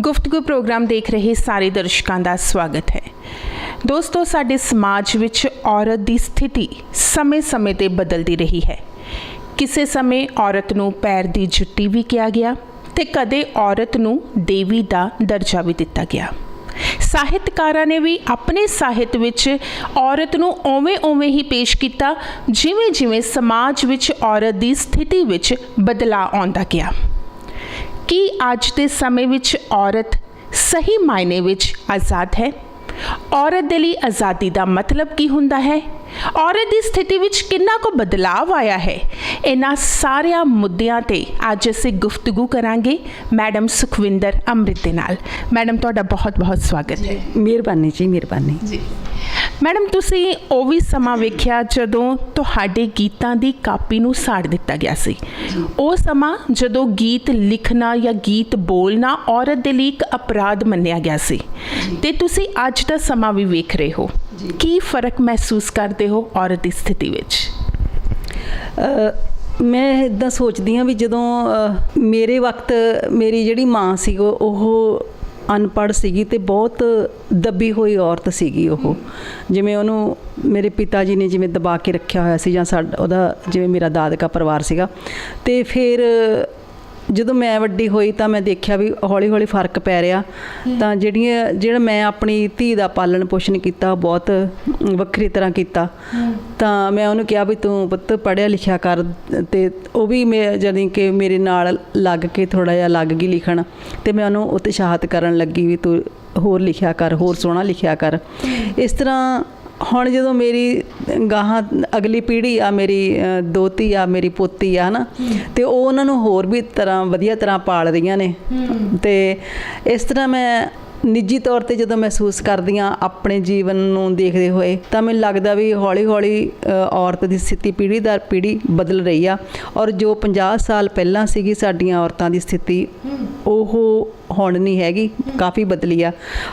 ਗੁਫ਼ਤਗੂ programme ਦੇਖ ਰਹੇ ਸਾਰੇ ਦਰਸ਼ਕਾਂ ਦਾ ਸਵਾਗਤ ਹੈ। ਦੋਸਤੋ, ਸਾਡੇ ਸਮਾਜ ਵਿੱਚ ਔਰਤ ਦੀ ਸਥਿਤੀ ਸਮੇਂ-ਸਮੇਂ ਤੇ ਬਦਲਦੀ ਰਹੀ ਹੈ। ਕਿਸੇ ਸਮੇਂ ਔਰਤ ਨੂੰ ਪੈਰ ਦੀ ਜੁੱਤੀ ਵੀ ਕਿਹਾ ਗਿਆ ਤੇ ਕਦੇ ਔਰਤ ਨੂੰ ਦੇਵੀ ਦਾ ਦਰਜਾ ਵੀ ਦਿੱਤਾ ਗਿਆ। ਸਾਹਿਤਕਾਰਾਂ ਨੇ ਵੀ ਆਪਣੇ ਸਾਹਿਤ ਵਿੱਚ ਔਰਤ ਨੂੰ ਓਵੇਂ-ਓਵੇਂ ਹੀ ਪੇਸ਼ ਕੀਤਾ, ਜਿਵੇਂ-ਜਿਵੇਂ ਸਮਾਜ ਵਿੱਚ ਔਰਤ ਦੀ ਸਥਿਤੀ ਵਿੱਚ ਬਦਲਾਅ ਆਉਂਦਾ ਗਿਆ। ਕੀ ਅੱਜ ਦੇ ਸਮੇਂ ਵਿੱਚ ਔਰਤ ਸਹੀ ਮਾਇਨੇ ਵਿੱਚ ਆਜ਼ਾਦ ਹੈ? ਔਰਤ ਦੇ ਲਈ ਆਜ਼ਾਦੀ ਦਾ ਮਤਲਬ ਕੀ ਹੁੰਦਾ ਹੈ? ਔਰਤ ਦੀ ਸਥਿਤੀ ਵਿੱਚ ਕਿੰਨਾ ਕੁ ਬਦਲਾਅ ਆਇਆ ਹੈ? ਇਹਨਾਂ ਸਾਰਿਆਂ ਮੁੱਦਿਆਂ ਤੇ ਅੱਜ ਅਸੀਂ ਗੁਫ਼ਤਗੂ ਕਰਾਂਗੇ ਮੈਡਮ ਸੁਖਵਿੰਦਰ ਅੰਮ੍ਰਿਤ ਦੇ ਨਾਲ। ਮੈਡਮ ਤੁਹਾਡਾ ਬਹੁਤ-ਬਹੁਤ ਸਵਾਗਤ ਹੈ। ਮਿਹਰਬਾਨੀ ਜੀ ਮਿਹਰਬਾਨੀ। ਜੀ। ਮੈਡਮ, ਤੁਸੀਂ ਉਹ ਵੀ ਸਮਾਂ ਵੇਖਿਆ ਜਦੋਂ ਤੁਹਾਡੇ ਗੀਤਾਂ ਦੀ ਕਾਪੀ ਨੂੰ ਸਾੜ ਦਿੱਤਾ ਗਿਆ ਸੀ? ਉਹ ਸਮਾਂ ਜਦੋਂ ਗੀਤ ਲਿਖਣਾ ਜਾਂ ਗੀਤ ਬੋਲਣਾ ਔਰਤ ਦੇ ਲਈ ਇੱਕ ਅਪਰਾਧ ਮੰਨਿਆ ਗਿਆ ਸੀ। ਤੇ ਤੁਸੀਂ ਅੱਜ ਦਾ ਸਮਾਂ ਵੀ ਵੇਖ ਰਹੇ ਹੋ। ਕੀ ਫ਼ਰਕ ਮਹਿਸੂਸ ਕਰਦੇ ਹੋ ਔਰਤ ਦੀ ਸਥਿਤੀ ਵਿੱਚ? ਮੈਂ ਇਦਾਂ ਸੋਚਦੀ ਹਾਂ ਵੀ ਜਦੋਂ ਮੇਰੇ ਵਕਤ ਮੇਰੀ ਜਿਹੜੀ ਮਾਂ ਸੀ, ਉਹ ਅਨਪੜ੍ਹ ਸੀਗੀ ਤੇ ਬਹੁਤ ਦੱਬੀ ਹੋਈ ਔਰਤ ਸੀਗੀ ਉਹ। ਜਿਵੇਂ ਉਹਨੂੰ ਮੇਰੇ ਪਿਤਾ ਜੀ ਨੇ ਜਿਵੇਂ ਦਬਾ ਕੇ ਰੱਖਿਆ ਹੋਇਆ ਸੀ ਜਾਂ ਸਾਡਾ ਉਹਦਾ ਜਿਵੇਂ ਮੇਰਾ ਦਾਦਕਾ ਪਰਿਵਾਰ ਸੀਗਾ। ਤੇ ਫਿਰ ਜਦੋਂ ਮੈਂ ਵੱਡੀ ਹੋਈ ਤਾਂ ਮੈਂ ਦੇਖਿਆ ਵੀ ਹੌਲੀ ਹੌਲੀ ਫ਼ਰਕ ਪੈ ਰਿਹਾ। ਤਾਂ ਜਿਹੜੀਆਂ ਜਿਹੜਾ ਮੈਂ ਆਪਣੀ ਧੀ ਦਾ ਪਾਲਣ ਪੋਸ਼ਣ ਕੀਤਾ ਬਹੁਤ ਵੱਖਰੀ ਤਰ੍ਹਾਂ ਕੀਤਾ। ਤਾਂ ਮੈਂ ਉਹਨੂੰ ਕਿਹਾ ਵੀ ਤੂੰ ਪੁੱਤ ਪੜ੍ਹਿਆ ਲਿਖਿਆ ਕਰ ਤੇ ਉਹ ਵੀ ਮੈਂ ਜਾਣੀ ਕਿ ਮੇਰੇ ਨਾਲ ਲੱਗ ਕੇ ਥੋੜਾ ਜਿਹਾ ਲੱਗ ਗਈ ਲਿਖਣ। ਤੇ ਮੈਂ ਉਹਨੂੰ ਉਤਸ਼ਾਹਿਤ ਕਰਨ ਲੱਗੀ ਵੀ ਤੂੰ ਹੋਰ ਲਿਖਿਆ ਕਰ ਹੋਰ ਸੋਹਣਾ ਲਿਖਿਆ ਕਰ। ਇਸ ਤਰ੍ਹਾਂ ਹੁਣ ਜਦੋਂ ਮੇਰੀ ਗਾਹਾਂ ਅਗਲੀ ਪੀੜ੍ਹੀ ਆ ਮੇਰੀ ਦੋਤੀ ਆ ਮੇਰੀ ਪੋਤੀ ਆ ਹਨਾ ਤੇ ਉਹ ਉਹਨਾਂ ਨੂੰ ਹੋਰ ਵੀ ਤਰ੍ਹਾਂ ਵਧੀਆ ਤਰ੍ਹਾਂ ਪਾਲ ਰਹੀਆਂ ਨੇ। ਤੇ ਇਸ ਤਰ੍ਹਾਂ ਮੈਂ ਨਿੱਜੀ ਤੌਰ ਤੇ ਜਦੋਂ ਮਹਿਸੂਸ ਕਰਦੀ ਹਾਂ ਆਪਣੇ ਜੀਵਨ ਨੂੰ ਦੇਖਦੇ ਹੋਏ ਤਾਂ ਮੈਨੂੰ ਲੱਗਦਾ ਵੀ ਹੌਲੀ-ਹੌਲੀ ਔਰਤ ਦੀ ਸਥਿਤੀ ਪੀੜ੍ਹੀ ਦਰ ਪੀੜ੍ਹੀ ਬਦਲ ਰਹੀ ਆ। ਔਰ ਜੋ 50 ਸਾਲ ਪਹਿਲਾਂ ਸੀਗੀ ਸਾਡੀਆਂ ਔਰਤਾਂ ਦੀ ਸਥਿਤੀ ਉਹ ਹੁਣ ਨਹੀਂ ਹੈਗੀ ਕਾਫੀ ਬਦਲੀ ਆ।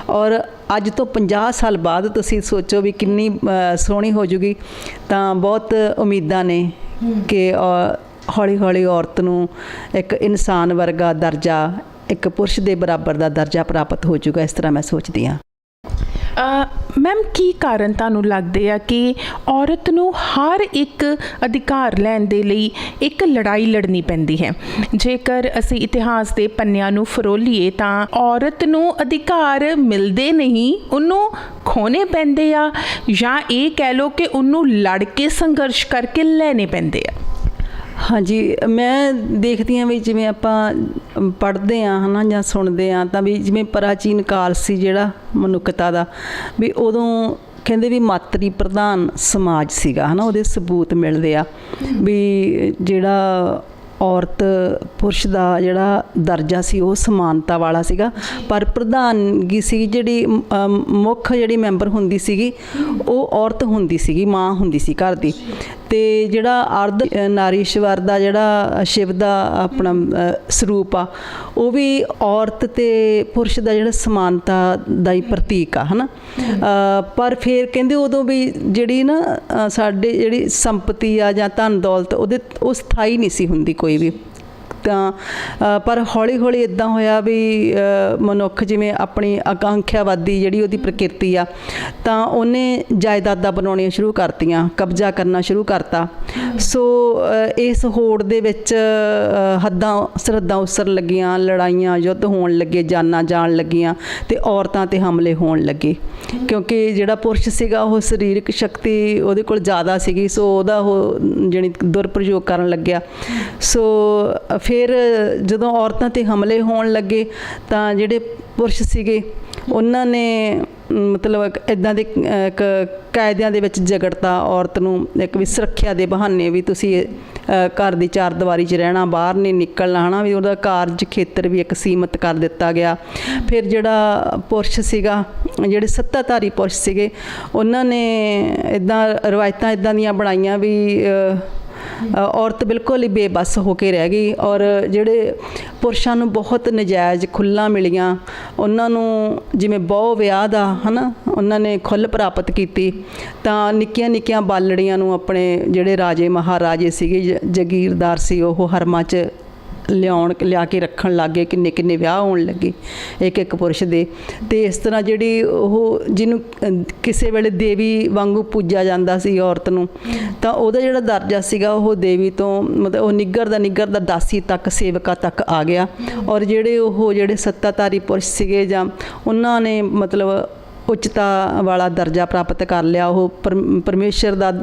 ਔਰ ਅੱਜ ਤੋਂ 50 ਸਾਲ ਬਾਅਦ ਤੁਸੀਂ ਸੋਚੋ ਵੀ ਕਿੰਨੀ ਸੋਹਣੀ ਹੋ ਜੂਗੀ, ਤਾਂ ਬਹੁਤ ਉਮੀਦਾਂ ਨੇ ਕਿ ਹੌਲੀ ਹੌਲੀ ਔਰਤ ਨੂੰ ਇੱਕ ਇਨਸਾਨ ਵਰਗਾ ਦਰਜਾ, ਇੱਕ ਪੁਰਸ਼ ਦੇ ਬਰਾਬਰ ਦਾ ਦਰਜਾ ਪ੍ਰਾਪਤ ਹੋ ਜਾਊਗਾ ਇਸ ਤਰ੍ਹਾਂ ਮੈਂ ਸੋਚਦੀ ਹਾਂ। ਮੈਮ ਕੀ ਕਾਰਨ ਤੁਹਾਨੂੰ ਲੱਗਦੇ ਆ ਕਿ ਔਰਤ ਨੂੰ ਹਰ ਇੱਕ ਅਧਿਕਾਰ ਲੈਣ ਦੇ ਲਈ ਇੱਕ ਲੜਾਈ ਲੜਨੀ ਪੈਂਦੀ ਹੈ? ਜੇਕਰ ਅਸੀਂ ਇਤਿਹਾਸ ਦੇ ਪੰਨਿਆਂ ਨੂੰ ਫਰੋਲੀਏ ਤਾਂ ਔਰਤ ਨੂੰ ਅਧਿਕਾਰ ਮਿਲਦੇ ਨਹੀਂ, ਉਹਨੂੰ ਖੋਣੇ ਪੈਂਦੇ ਆ ਜਾਂ ਇਹ ਕਹਿ ਲਓ ਕਿ ਉਹਨੂੰ ਲੜ ਕੇ ਸੰਘਰਸ਼ ਕਰਕੇ ਲੈਣੇ ਪੈਂਦੇ ਆ। ਹਾਂਜੀ, ਮੈਂ ਦੇਖਦੀ ਹਾਂ ਵੀ ਜਿਵੇਂ ਆਪਾਂ ਪੜ੍ਹਦੇ ਆ ਹਨਾ ਜਾਂ ਸੁਣਦੇ ਆ ਤਾਂ ਵੀ ਜਿਵੇਂ ਪ੍ਰਾਚੀਨ ਕਾਲ ਸੀ ਜਿਹੜਾ ਮਨੁੱਖਤਾ ਦਾ, ਵੀ ਉਦੋਂ ਕਹਿੰਦੇ ਵੀ ਮਾਤਰੀ ਪ੍ਰਧਾਨ ਸਮਾਜ ਸੀਗਾ ਹਨਾ, ਉਹਦੇ ਸਬੂਤ ਮਿਲਦੇ ਆ ਵੀ ਜਿਹੜਾ ਔਰਤ ਪੁਰਸ਼ ਦਾ ਜਿਹੜਾ ਦਰਜਾ ਸੀ ਉਹ ਸਮਾਨਤਾ ਵਾਲਾ ਸੀਗਾ। ਪਰ ਪ੍ਰਧਾਨਗੀ ਸੀ ਜਿਹੜੀ ਮੁੱਖ ਜਿਹੜੀ ਮੈਂਬਰ ਹੁੰਦੀ ਸੀਗੀ ਉਹ ਔਰਤ ਹੁੰਦੀ ਸੀਗੀ ਮਾਂ ਹੁੰਦੀ ਸੀ ਘਰ ਦੀ। ਤੇ ਜਿਹੜਾ ਅਰਧ ਨਾਰੀਸ਼ਵਰ ਦਾ ਜਿਹੜਾ ਸ਼ਿਵ ਦਾ ਆਪਣਾ ਸਰੂਪ ਆ ਉਹ ਵੀ ਔਰਤ ਤੇ ਪੁਰਸ਼ ਦਾ ਜਿਹੜਾ ਸਮਾਨਤਾ ਦਾ ਹੀ ਪ੍ਰਤੀਕ ਆ ਹਨਾ? ਅ, ਪਰ ਫਿਰ ਕਹਿੰਦੇ ਉਦੋਂ ਵੀ ਜਿਹੜੀ ਨਾ ਅ, ਸਾਡੇ ਜਿਹੜੀ ਸੰਪਤੀ ਆ ਜਾਂ ਧਨ ਦੌਲਤ ਉਹਦੇ ਉਹ ਸਥਾਈ ਨਹੀਂ ਸੀ ਹੁੰਦੀ ਕੋਈ। ਵੀ ਤਾਂ ਪਰ ਹੌਲੀ ਹੌਲੀ ਇਦਾਂ ਹੋਇਆ ਵੀ ਮਨੁੱਖ ਜਿਵੇਂ ਆਪਣੀ ਆਕਾਂਖਿਆਵਾਦੀ ਜਿਹੜੀ ਉਹਦੀ ਪ੍ਰਕਿਰਤੀ ਆ, ਤਾਂ ਉਹਨੇ ਜਾਇਦਾਦਾਂ ਬਣਾਉਣੀਆਂ ਸ਼ੁਰੂ ਕਰਤੀਆਂ, ਕਬਜ਼ਾ ਕਰਨਾ ਸ਼ੁਰੂ ਕਰਤਾ। ਸੋ ਇਸ ਹੋੜ ਦੇ ਵਿੱਚ ਹੱਦਾਂ, ਸਰਹੱਦਾਂ ਉਸਰਨ ਲੱਗੀਆਂ, ਲੜਾਈਆਂ ਯੁੱਧ ਹੋਣ ਲੱਗੇ, ਜਾਨਾਂ ਜਾਣ ਲੱਗੀਆਂ ਤੇ ਔਰਤਾਂ ਤੇ ਹਮਲੇ ਹੋਣ ਲੱਗੇ। ਕਿਉਂਕਿ ਜਿਹੜਾ ਪੁਰਸ਼ ਸੀਗਾ, ਉਹ ਸਰੀਰਕ ਸ਼ਕਤੀ ਉਹਦੇ ਕੋਲ ਜ਼ਿਆਦਾ ਸੀਗੀ, ਸੋ ਉਹਦਾ ਉਹ ਜਿਹੜੀ ਦੁਰਪ੍ਰਯੋਗ ਕਰਨ ਲੱਗਿਆ। ਸੋ ਫਿਰ ਜਦੋਂ ਔਰਤਾਂ ਤੇ ਹਮਲੇ ਹੋਣ ਲੱਗੇ ਤਾਂ ਜਿਹੜੇ ਪੁਰਸ਼ ਸੀਗੇ ਉਹਨਾਂ ਨੇ ਮਤਲਬ ਇਦਾਂ ਦੇ ਅ, ਕਾਇਦਿਆਂ ਦੇ ਵਿੱਚ ਜਗੜਤਾ ਔਰਤ ਨੂੰ ਇੱਕ ਵੀ ਸੁਰੱਖਿਆ ਦੇ ਬਹਾਨੇ ਵੀ ਤੁਸੀਂ ਘਰ ਦੀ ਚਾਰ ਦੀਵਾਰੀ 'ਚ ਰਹਿਣਾ ਬਾਹਰ ਨਹੀਂ ਨਿਕਲਣਾ ਹਨਾ ਵੀ ਉਹਦਾ ਕਾਰਜ ਖੇਤਰ ਵੀ ਇੱਕ ਸੀਮਤ ਕਰ ਦਿੱਤਾ ਗਿਆ। ਫਿਰ ਜਿਹੜਾ ਪੁਰਸ਼ ਸੀਗਾ ਜਿਹੜੇ ਸੱਤਾਧਾਰੀ ਪੁਰਸ਼ ਸੀਗੇ ਉਹਨਾਂ ਨੇ ਇਦਾਂ ਰਵਾਇਤਾਂ ਇਦਾਂ ਦੀਆਂ ਬਣਾਈਆਂ ਵੀ ਔਰਤ ਬਿਲਕੁਲ ਹੀ ਬੇਬਸ ਹੋ ਕੇ ਰਹਿ ਗਈ ਔਰ ਜਿਹੜੇ ਪੁਰਸ਼ਾਂ ਨੂੰ ਬਹੁਤ ਨਜਾਇਜ਼ ਖੁੱਲਾਂ ਮਿਲੀਆਂ, ਉਹਨਾਂ ਨੂੰ ਜਿਵੇਂ ਬਹੁ ਵਿਆਹ ਦਾ, ਹਨਾ, ਉਹਨਾਂ ਨੇ ਖੁੱਲ ਪ੍ਰਾਪਤ ਕੀਤੀ, ਤਾਂ ਨਿੱਕੀਆਂ ਨਿੱਕੀਆਂ ਬਾਲੜੀਆਂ ਨੂੰ ਆਪਣੇ ਜਿਹੜੇ ਰਾਜੇ ਮਹਾਰਾਜੇ ਸੀਗੇ, ਜ- ਜਗੀਰਦਾਰ ਸੀ ਉਹ ਹਰਮਾਂ 'ਚ ਲਿਆਉਣ, ਲਿਆ ਕੇ ਰੱਖਣ ਲੱਗੇ, ਕਿੰਨੇ ਕਿੰਨੇ ਵਿਆਹ ਹੋਣ ਲੱਗੇ ਇੱਕ ਇੱਕ ਪੁਰਸ਼ ਦੇ। ਤੇ ਇਸ ਤਰ੍ਹਾਂ ਜਿਹੜੀ ਉਹ ਜਿਹਨੂੰ ਕਿਸੇ ਵੇਲੇ ਦੇਵੀ ਵਾਂਗੂ ਪੂਜਿਆ ਜਾਂਦਾ ਸੀ ਔਰਤ ਨੂੰ, ਤਾਂ ਉਹਦਾ ਜਿਹੜਾ ਦਰਜਾ ਸੀਗਾ ਉਹ ਦੇਵੀ ਤੋਂ, ਮਤਲਬ ਉਹ ਨਿੱਗਰ ਦਾ ਨਿੱਗਰ ਦਾ ਦਾਸੀ ਤੱਕ, ਸੇਵਕਾ ਤੱਕ ਆ ਗਿਆ। ਔਰ ਜਿਹੜੇ ਉਹ ਜਿਹੜੇ ਸੱਤਾਧਾਰੀ ਪੁਰਸ਼ ਸੀਗੇ ਜਾਂ ਉਹਨਾਂ ਨੇ ਮਤਲਬ ਉੱਚਤਾ ਵਾਲਾ ਦਰਜਾ ਪ੍ਰਾਪਤ ਕਰ ਲਿਆ। ਉਹ ਪਰਮ- ਪਰਮੇਸ਼ਰ ਦਾ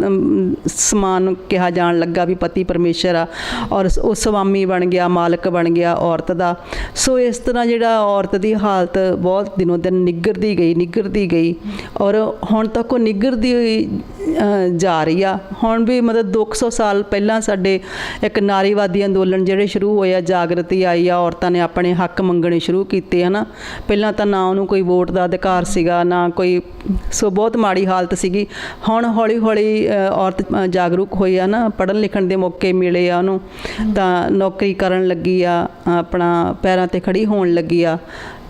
ਸਮਾਨ ਕਿਹਾ ਜਾਣ ਲੱਗਾ ਵੀ ਪਤੀ ਪਰਮੇਸ਼ਰ ਆ ਔਰ ਉਹ ਸਵਾਮੀ ਬਣ ਗਿਆ, ਮਾਲਕ ਬਣ ਗਿਆ, ਔਰਤ ਦਾ। ਸੋ ਇਸ ਤਰ੍ਹਾਂ ਜਿਹੜਾ ਔਰਤ ਦੀ ਹਾਲਤ ਬਹੁਤ ਦਿਨੋਂ ਦਿਨ ਨਿੱਗਰਦੀ ਗਈ ਨਿੱਗਰਦੀ ਗਈ ਔਰ ਹੁਣ ਤੱਕ ਉਹ ਨਿੱਗਰਦੀ ਹੋਈ ਜਾ ਰਹੀ ਆ। ਹੁਣ ਵੀ ਮਤਲਬ 200 ਸਾਲ ਪਹਿਲਾਂ ਸਾਡੇ ਇੱਕ ਨਾਰੀਵਾਦੀ ਅੰਦੋਲਨ ਜਿਹੜੇ ਸ਼ੁਰੂ ਹੋਏ ਆ, ਜਾਗਰਤੀ ਆਈ ਆ, ਔਰਤਾਂ ਨੇ ਆਪਣੇ ਹੱਕ ਮੰਗਣੇ ਸ਼ੁਰੂ ਕੀਤੇ, ਹਨਾ। ਪਹਿਲਾਂ ਤਾਂ ਨਾ ਉਹਨੂੰ ਕੋਈ ਵੋਟ ਦਾ ਅਧਿਕਾਰ ਸੀਗਾ, ਨਾ ਕੋਈ ਸੋ ਬਹੁਤ ਮਾੜੀ ਹਾਲਤ ਸੀਗੀ। ਹੁਣ ਹੌਲੀ ਹੌਲੀ ਔਰਤ ਜਾਗਰੂਕ ਹੋਈ ਆ ਨਾ ਪੜ੍ਹਨ ਲਿਖਣ ਦੇ ਮੌਕੇ ਮਿਲੇ ਆ ਉਹਨੂੰ। ਤਾਂ ਨੌਕਰੀ ਕਰਨ ਲੱਗੀ ਆ, ਆਪਣਾ ਪੈਰਾਂ ਤੇ ਖੜੀ ਹੋਣ ਲੱਗੀ ਆ।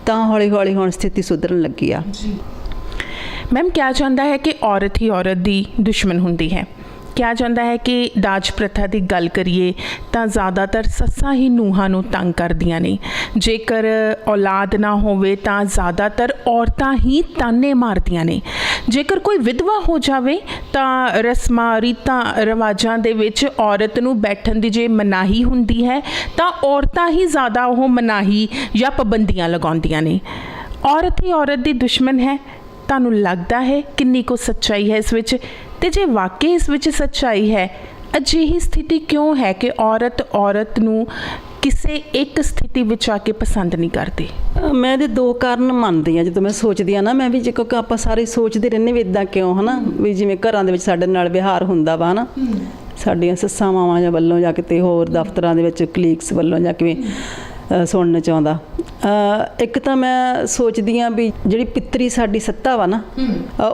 ਤਾਂ ਹੌਲੀ ਹੌਲੀ ਹੁਣ ਸਥਿਤੀ ਸੁਧਰਨ ਲੱਗੀ ਆ। ਮੈਮ, ਕਿਹਾ ਜਾਂਦਾ ਹੈ ਕਿ ਔਰਤ ਹੀ ਔਰਤ ਦੀ ਦੁਸ਼ਮਣ ਹੁੰਦੀ ਹੈ। ਕਿਹਾ ਜਾਂਦਾ ਹੈ ਕਿ ਦਾਜ ਪ੍ਰਥਾ ਦੀ ਗੱਲ ਕਰੀਏ ਤਾਂ ਜ਼ਿਆਦਾਤਰ ਸੱਸਾਂ ਹੀ ਨੂੰਹਾਂ ਨੂੰ ਤੰਗ ਕਰਦੀਆਂ ਨੇ। ਜੇਕਰ ਔਲਾਦ ਨਾ ਹੋਵੇ ਤਾਂ ਜ਼ਿਆਦਾਤਰ ਔਰਤਾਂ ਹੀ ਤਾਨੇ ਮਾਰਦੀਆਂ ਨੇ। ਜੇਕਰ ਕੋਈ ਵਿਧਵਾ ਹੋ ਜਾਵੇ ਤਾਂ ਰਸਮਾਂ, ਰੀਤਾਂ, ਰਿਵਾਜਾਂ ਦੇ ਵਿੱਚ ਔਰਤ ਨੂੰ ਬੈਠਣ ਦੀ ਜੇ ਮਨਾਹੀ ਹੁੰਦੀ ਹੈ ਤਾਂ ਔਰਤਾਂ ਹੀ ਜ਼ਿਆਦਾ ਉਹ ਮਨਾਹੀ ਜਾਂ ਪਾਬੰਦੀਆਂ ਲਗਾਉਂਦੀਆਂ ਨੇ। ਔਰਤ ਹੀ ਔਰਤ ਦੀ ਦੁਸ਼ਮਣ ਹੈ। ਤੁਹਾਨੂੰ ਲੱਗਦਾ ਹੈ ਕਿੰਨੀ ਕੁ ਸੱਚਾਈ ਹੈ ਇਸ ਵਿੱਚ? ਤੇ ਜੇ ਵਾਕਈ ਇਸ ਵਿੱਚ ਸੱਚਾਈ ਹੈ ਅਜਿਹੀ ਸਥਿਤੀ ਕਿਉਂ ਹੈ ਕਿ ਔਰਤ ਔਰਤ ਨੂੰ ਕਿਸੇ ਇੱਕ ਸਥਿਤੀ ਵਿੱਚ ਆ ਕੇ ਪਸੰਦ ਨਹੀਂ ਕਰਦੀ? ਮੈਂ ਇਹਦੇ ਦੋ ਕਾਰਨ ਮੰਨਦੀ ਆ ਜਦੋਂ ਮੈਂ ਸੋਚਦੀ ਆ ਨਾ ਮੈਂ ਵੀ ਜੇ ਕਿਉਂਕਿ ਆਪਾਂ ਸਾਰੇ ਸੋਚਦੇ ਰਹਿੰਦੇ ਵੀ ਇਦਾਂ ਕਿਉਂ ਹਨਾ? ਵੀ ਜਿਵੇਂ ਘਰਾਂ ਦੇ ਵਿੱਚ ਸਾਡੇ ਨਾਲ ਵਿਹਾਰ ਹੁੰਦਾ ਵਾ ਹਨਾ? ਸਾਡੀਆਂ ਸੱਸਾਂ ਮਾਵਾਂ ਜਾਂ ਵੱਲੋਂ ਜਾਂ ਕਿਤੇ ਹੋਰ ਦਫ਼ਤਰਾਂ ਦੇ ਵਿੱਚ ਕਲੀਗਸ ਵੱਲੋਂ ਜਾਂ ਕਿਵੇਂ ਸੁਣਨ ਚ ਆਉਂਦਾ। ਅ, ਇੱਕ ਤਾਂ ਮੈਂ ਸੋਚਦੀ ਆ ਵੀ ਜਿਹੜੀ ਪਿੱਤਰੀ ਸਾਡੀ ਸੱਤਾ ਵਾ ਨਾ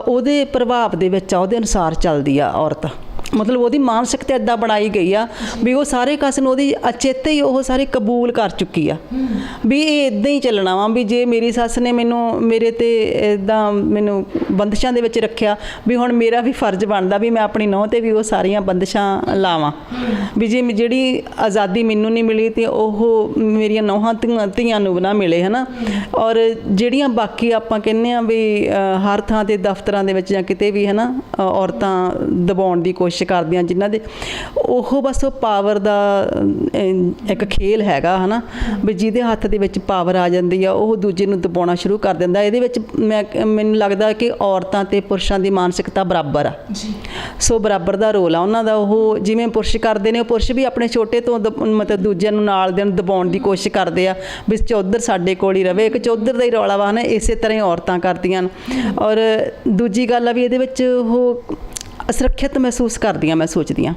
ਉਹਦੇ ਪ੍ਰਭਾਵ ਦੇ ਵਿੱਚ ਆ ਉਹਦੇ ਅਨੁਸਾਰ ਚੱਲਦੀ ਆ ਔਰਤ। ਮਤਲਬ ਉਹਦੀ ਮਾਨਸਿਕਤਾ ਇਦਾਂ ਬਣਾਈ ਗਈ ਆ ਵੀ ਉਹ ਸਾਰੇ ਕਸ ਨੂੰ ਉਹਦੀ ਅਚੇਤੇ ਹੀ ਉਹ ਸਾਰੇ ਕਬੂਲ ਕਰ ਚੁੱਕੀ ਆ। ਵੀ ਇਹ ਇਦਾਂ ਹੀ ਚੱਲਣਾ ਵਾ ਵੀ ਜੇ ਮੇਰੀ ਸੱਸ ਨੇ ਮੈਨੂੰ ਮੇਰੇ ਤੇ ਇਦਾਂ ਮੈਨੂੰ ਬੰਦਸ਼ਾਂ ਦੇ ਵਿੱਚ ਰੱਖਿਆ ਵੀ ਹੁਣ ਮੇਰਾ ਵੀ ਫਰਜ਼ ਬਣਦਾ ਵੀ ਮੈਂ ਆਪਣੀ ਨੌਂ ਤੇ ਵੀ ਉਹ ਸਾਰੀਆਂ ਬੰਦਸ਼ਾਂ ਲਾਵਾਂ। ਵੀ ਜੇ ਜਿਹੜੀ ਆਜ਼ਾਦੀ ਮੈਨੂੰ ਨਹੀਂ ਮਿਲੀ ਤੇ ਉਹ ਮੇਰੀਆਂ ਨੌਹਾਂ ਧੀਆਂ ਧੀਆਂ ਨੂੰ ਨਾ ਮਿਲੇ ਹਨਾ? ਔਰ ਜਿਹੜੀਆਂ ਬਾਕੀ ਆਪਾਂ ਕਹਿੰਦੇ ਆ ਵੀ ਹਰ ਥਾਂ ਤੇ ਦਫ਼ਤਰਾਂ ਦੇ ਵਿੱਚ ਜਾਂ ਕਿਤੇ ਵੀ ਹਨਾ ਅ, ਔਰਤਾਂ ਦਬਾਉਣ ਦੀ ਕੋਸ਼ਿਸ਼ ਕਰਦੀਆਂ ਜਿਨ੍ਹਾਂ ਦੇ ਉਹ ਬਸ ਉਹ ਪਾਵਰ ਦਾ ਇੱਕ ਖੇਲ ਹੈਗਾ ਹਨਾ? ਵੀ ਜਿਹਦੇ ਹੱਥ ਦੇ ਵਿੱਚ ਪਾਵਰ ਆ ਜਾਂਦੀ ਆ ਉਹ ਦੂਜੇ ਨੂੰ ਦਬਾਉਣਾ ਸ਼ੁਰੂ ਕਰ ਦਿੰਦਾ। ਇਹਦੇ ਵਿੱਚ ਮੈਂ ਮੈਨੂੰ ਲੱਗਦਾ ਕਿ ਔਰਤਾਂ ਤੇ ਪੁਰਸ਼ਾਂ ਦੀ ਮਾਨਸਿਕਤਾ ਬਰਾਬਰ ਆ। ਸੋ ਬਰਾਬਰ ਦਾ ਰੋਲ ਆ ਉਹਨਾਂ ਦਾ। ਉਹ ਜਿਵੇਂ ਪੁਰਸ਼ ਕਰਦੇ ਨੇ ਉਹ ਪੁਰਸ਼ ਵੀ ਆਪਣੇ ਛੋਟੇ ਤੋਂ ਮਤਲਬ ਦੂਜਿਆਂ ਨੂੰ ਨਾਲ ਦੇ ਨੂੰ ਦਬਾਉਣ ਦੀ ਕੋਸ਼ਿਸ਼ ਕਰਦੇ ਆ ਵੀ ਚੌਧਰ ਸਾਡੇ ਕੋਲ ਹੀ ਰਵੇ। ਇੱਕ ਚੌਧਰ ਦਾ ਹੀ ਰੌਲਾ ਵਾ ਨਾ ਇਸੇ ਤਰ੍ਹਾਂ ਹੀ ਔਰਤਾਂ ਕਰਦੀਆਂ ਔਰ ਦੂਜੀ ਗੱਲ ਆ ਵੀ ਇਹਦੇ ਵਿੱਚ ਉਹ ਅਸੁਰੱਖਿਅਤ ਮਹਿਸੂਸ ਕਰਦੀਆਂ ਮੈਂ ਸੋਚਦੀ ਆ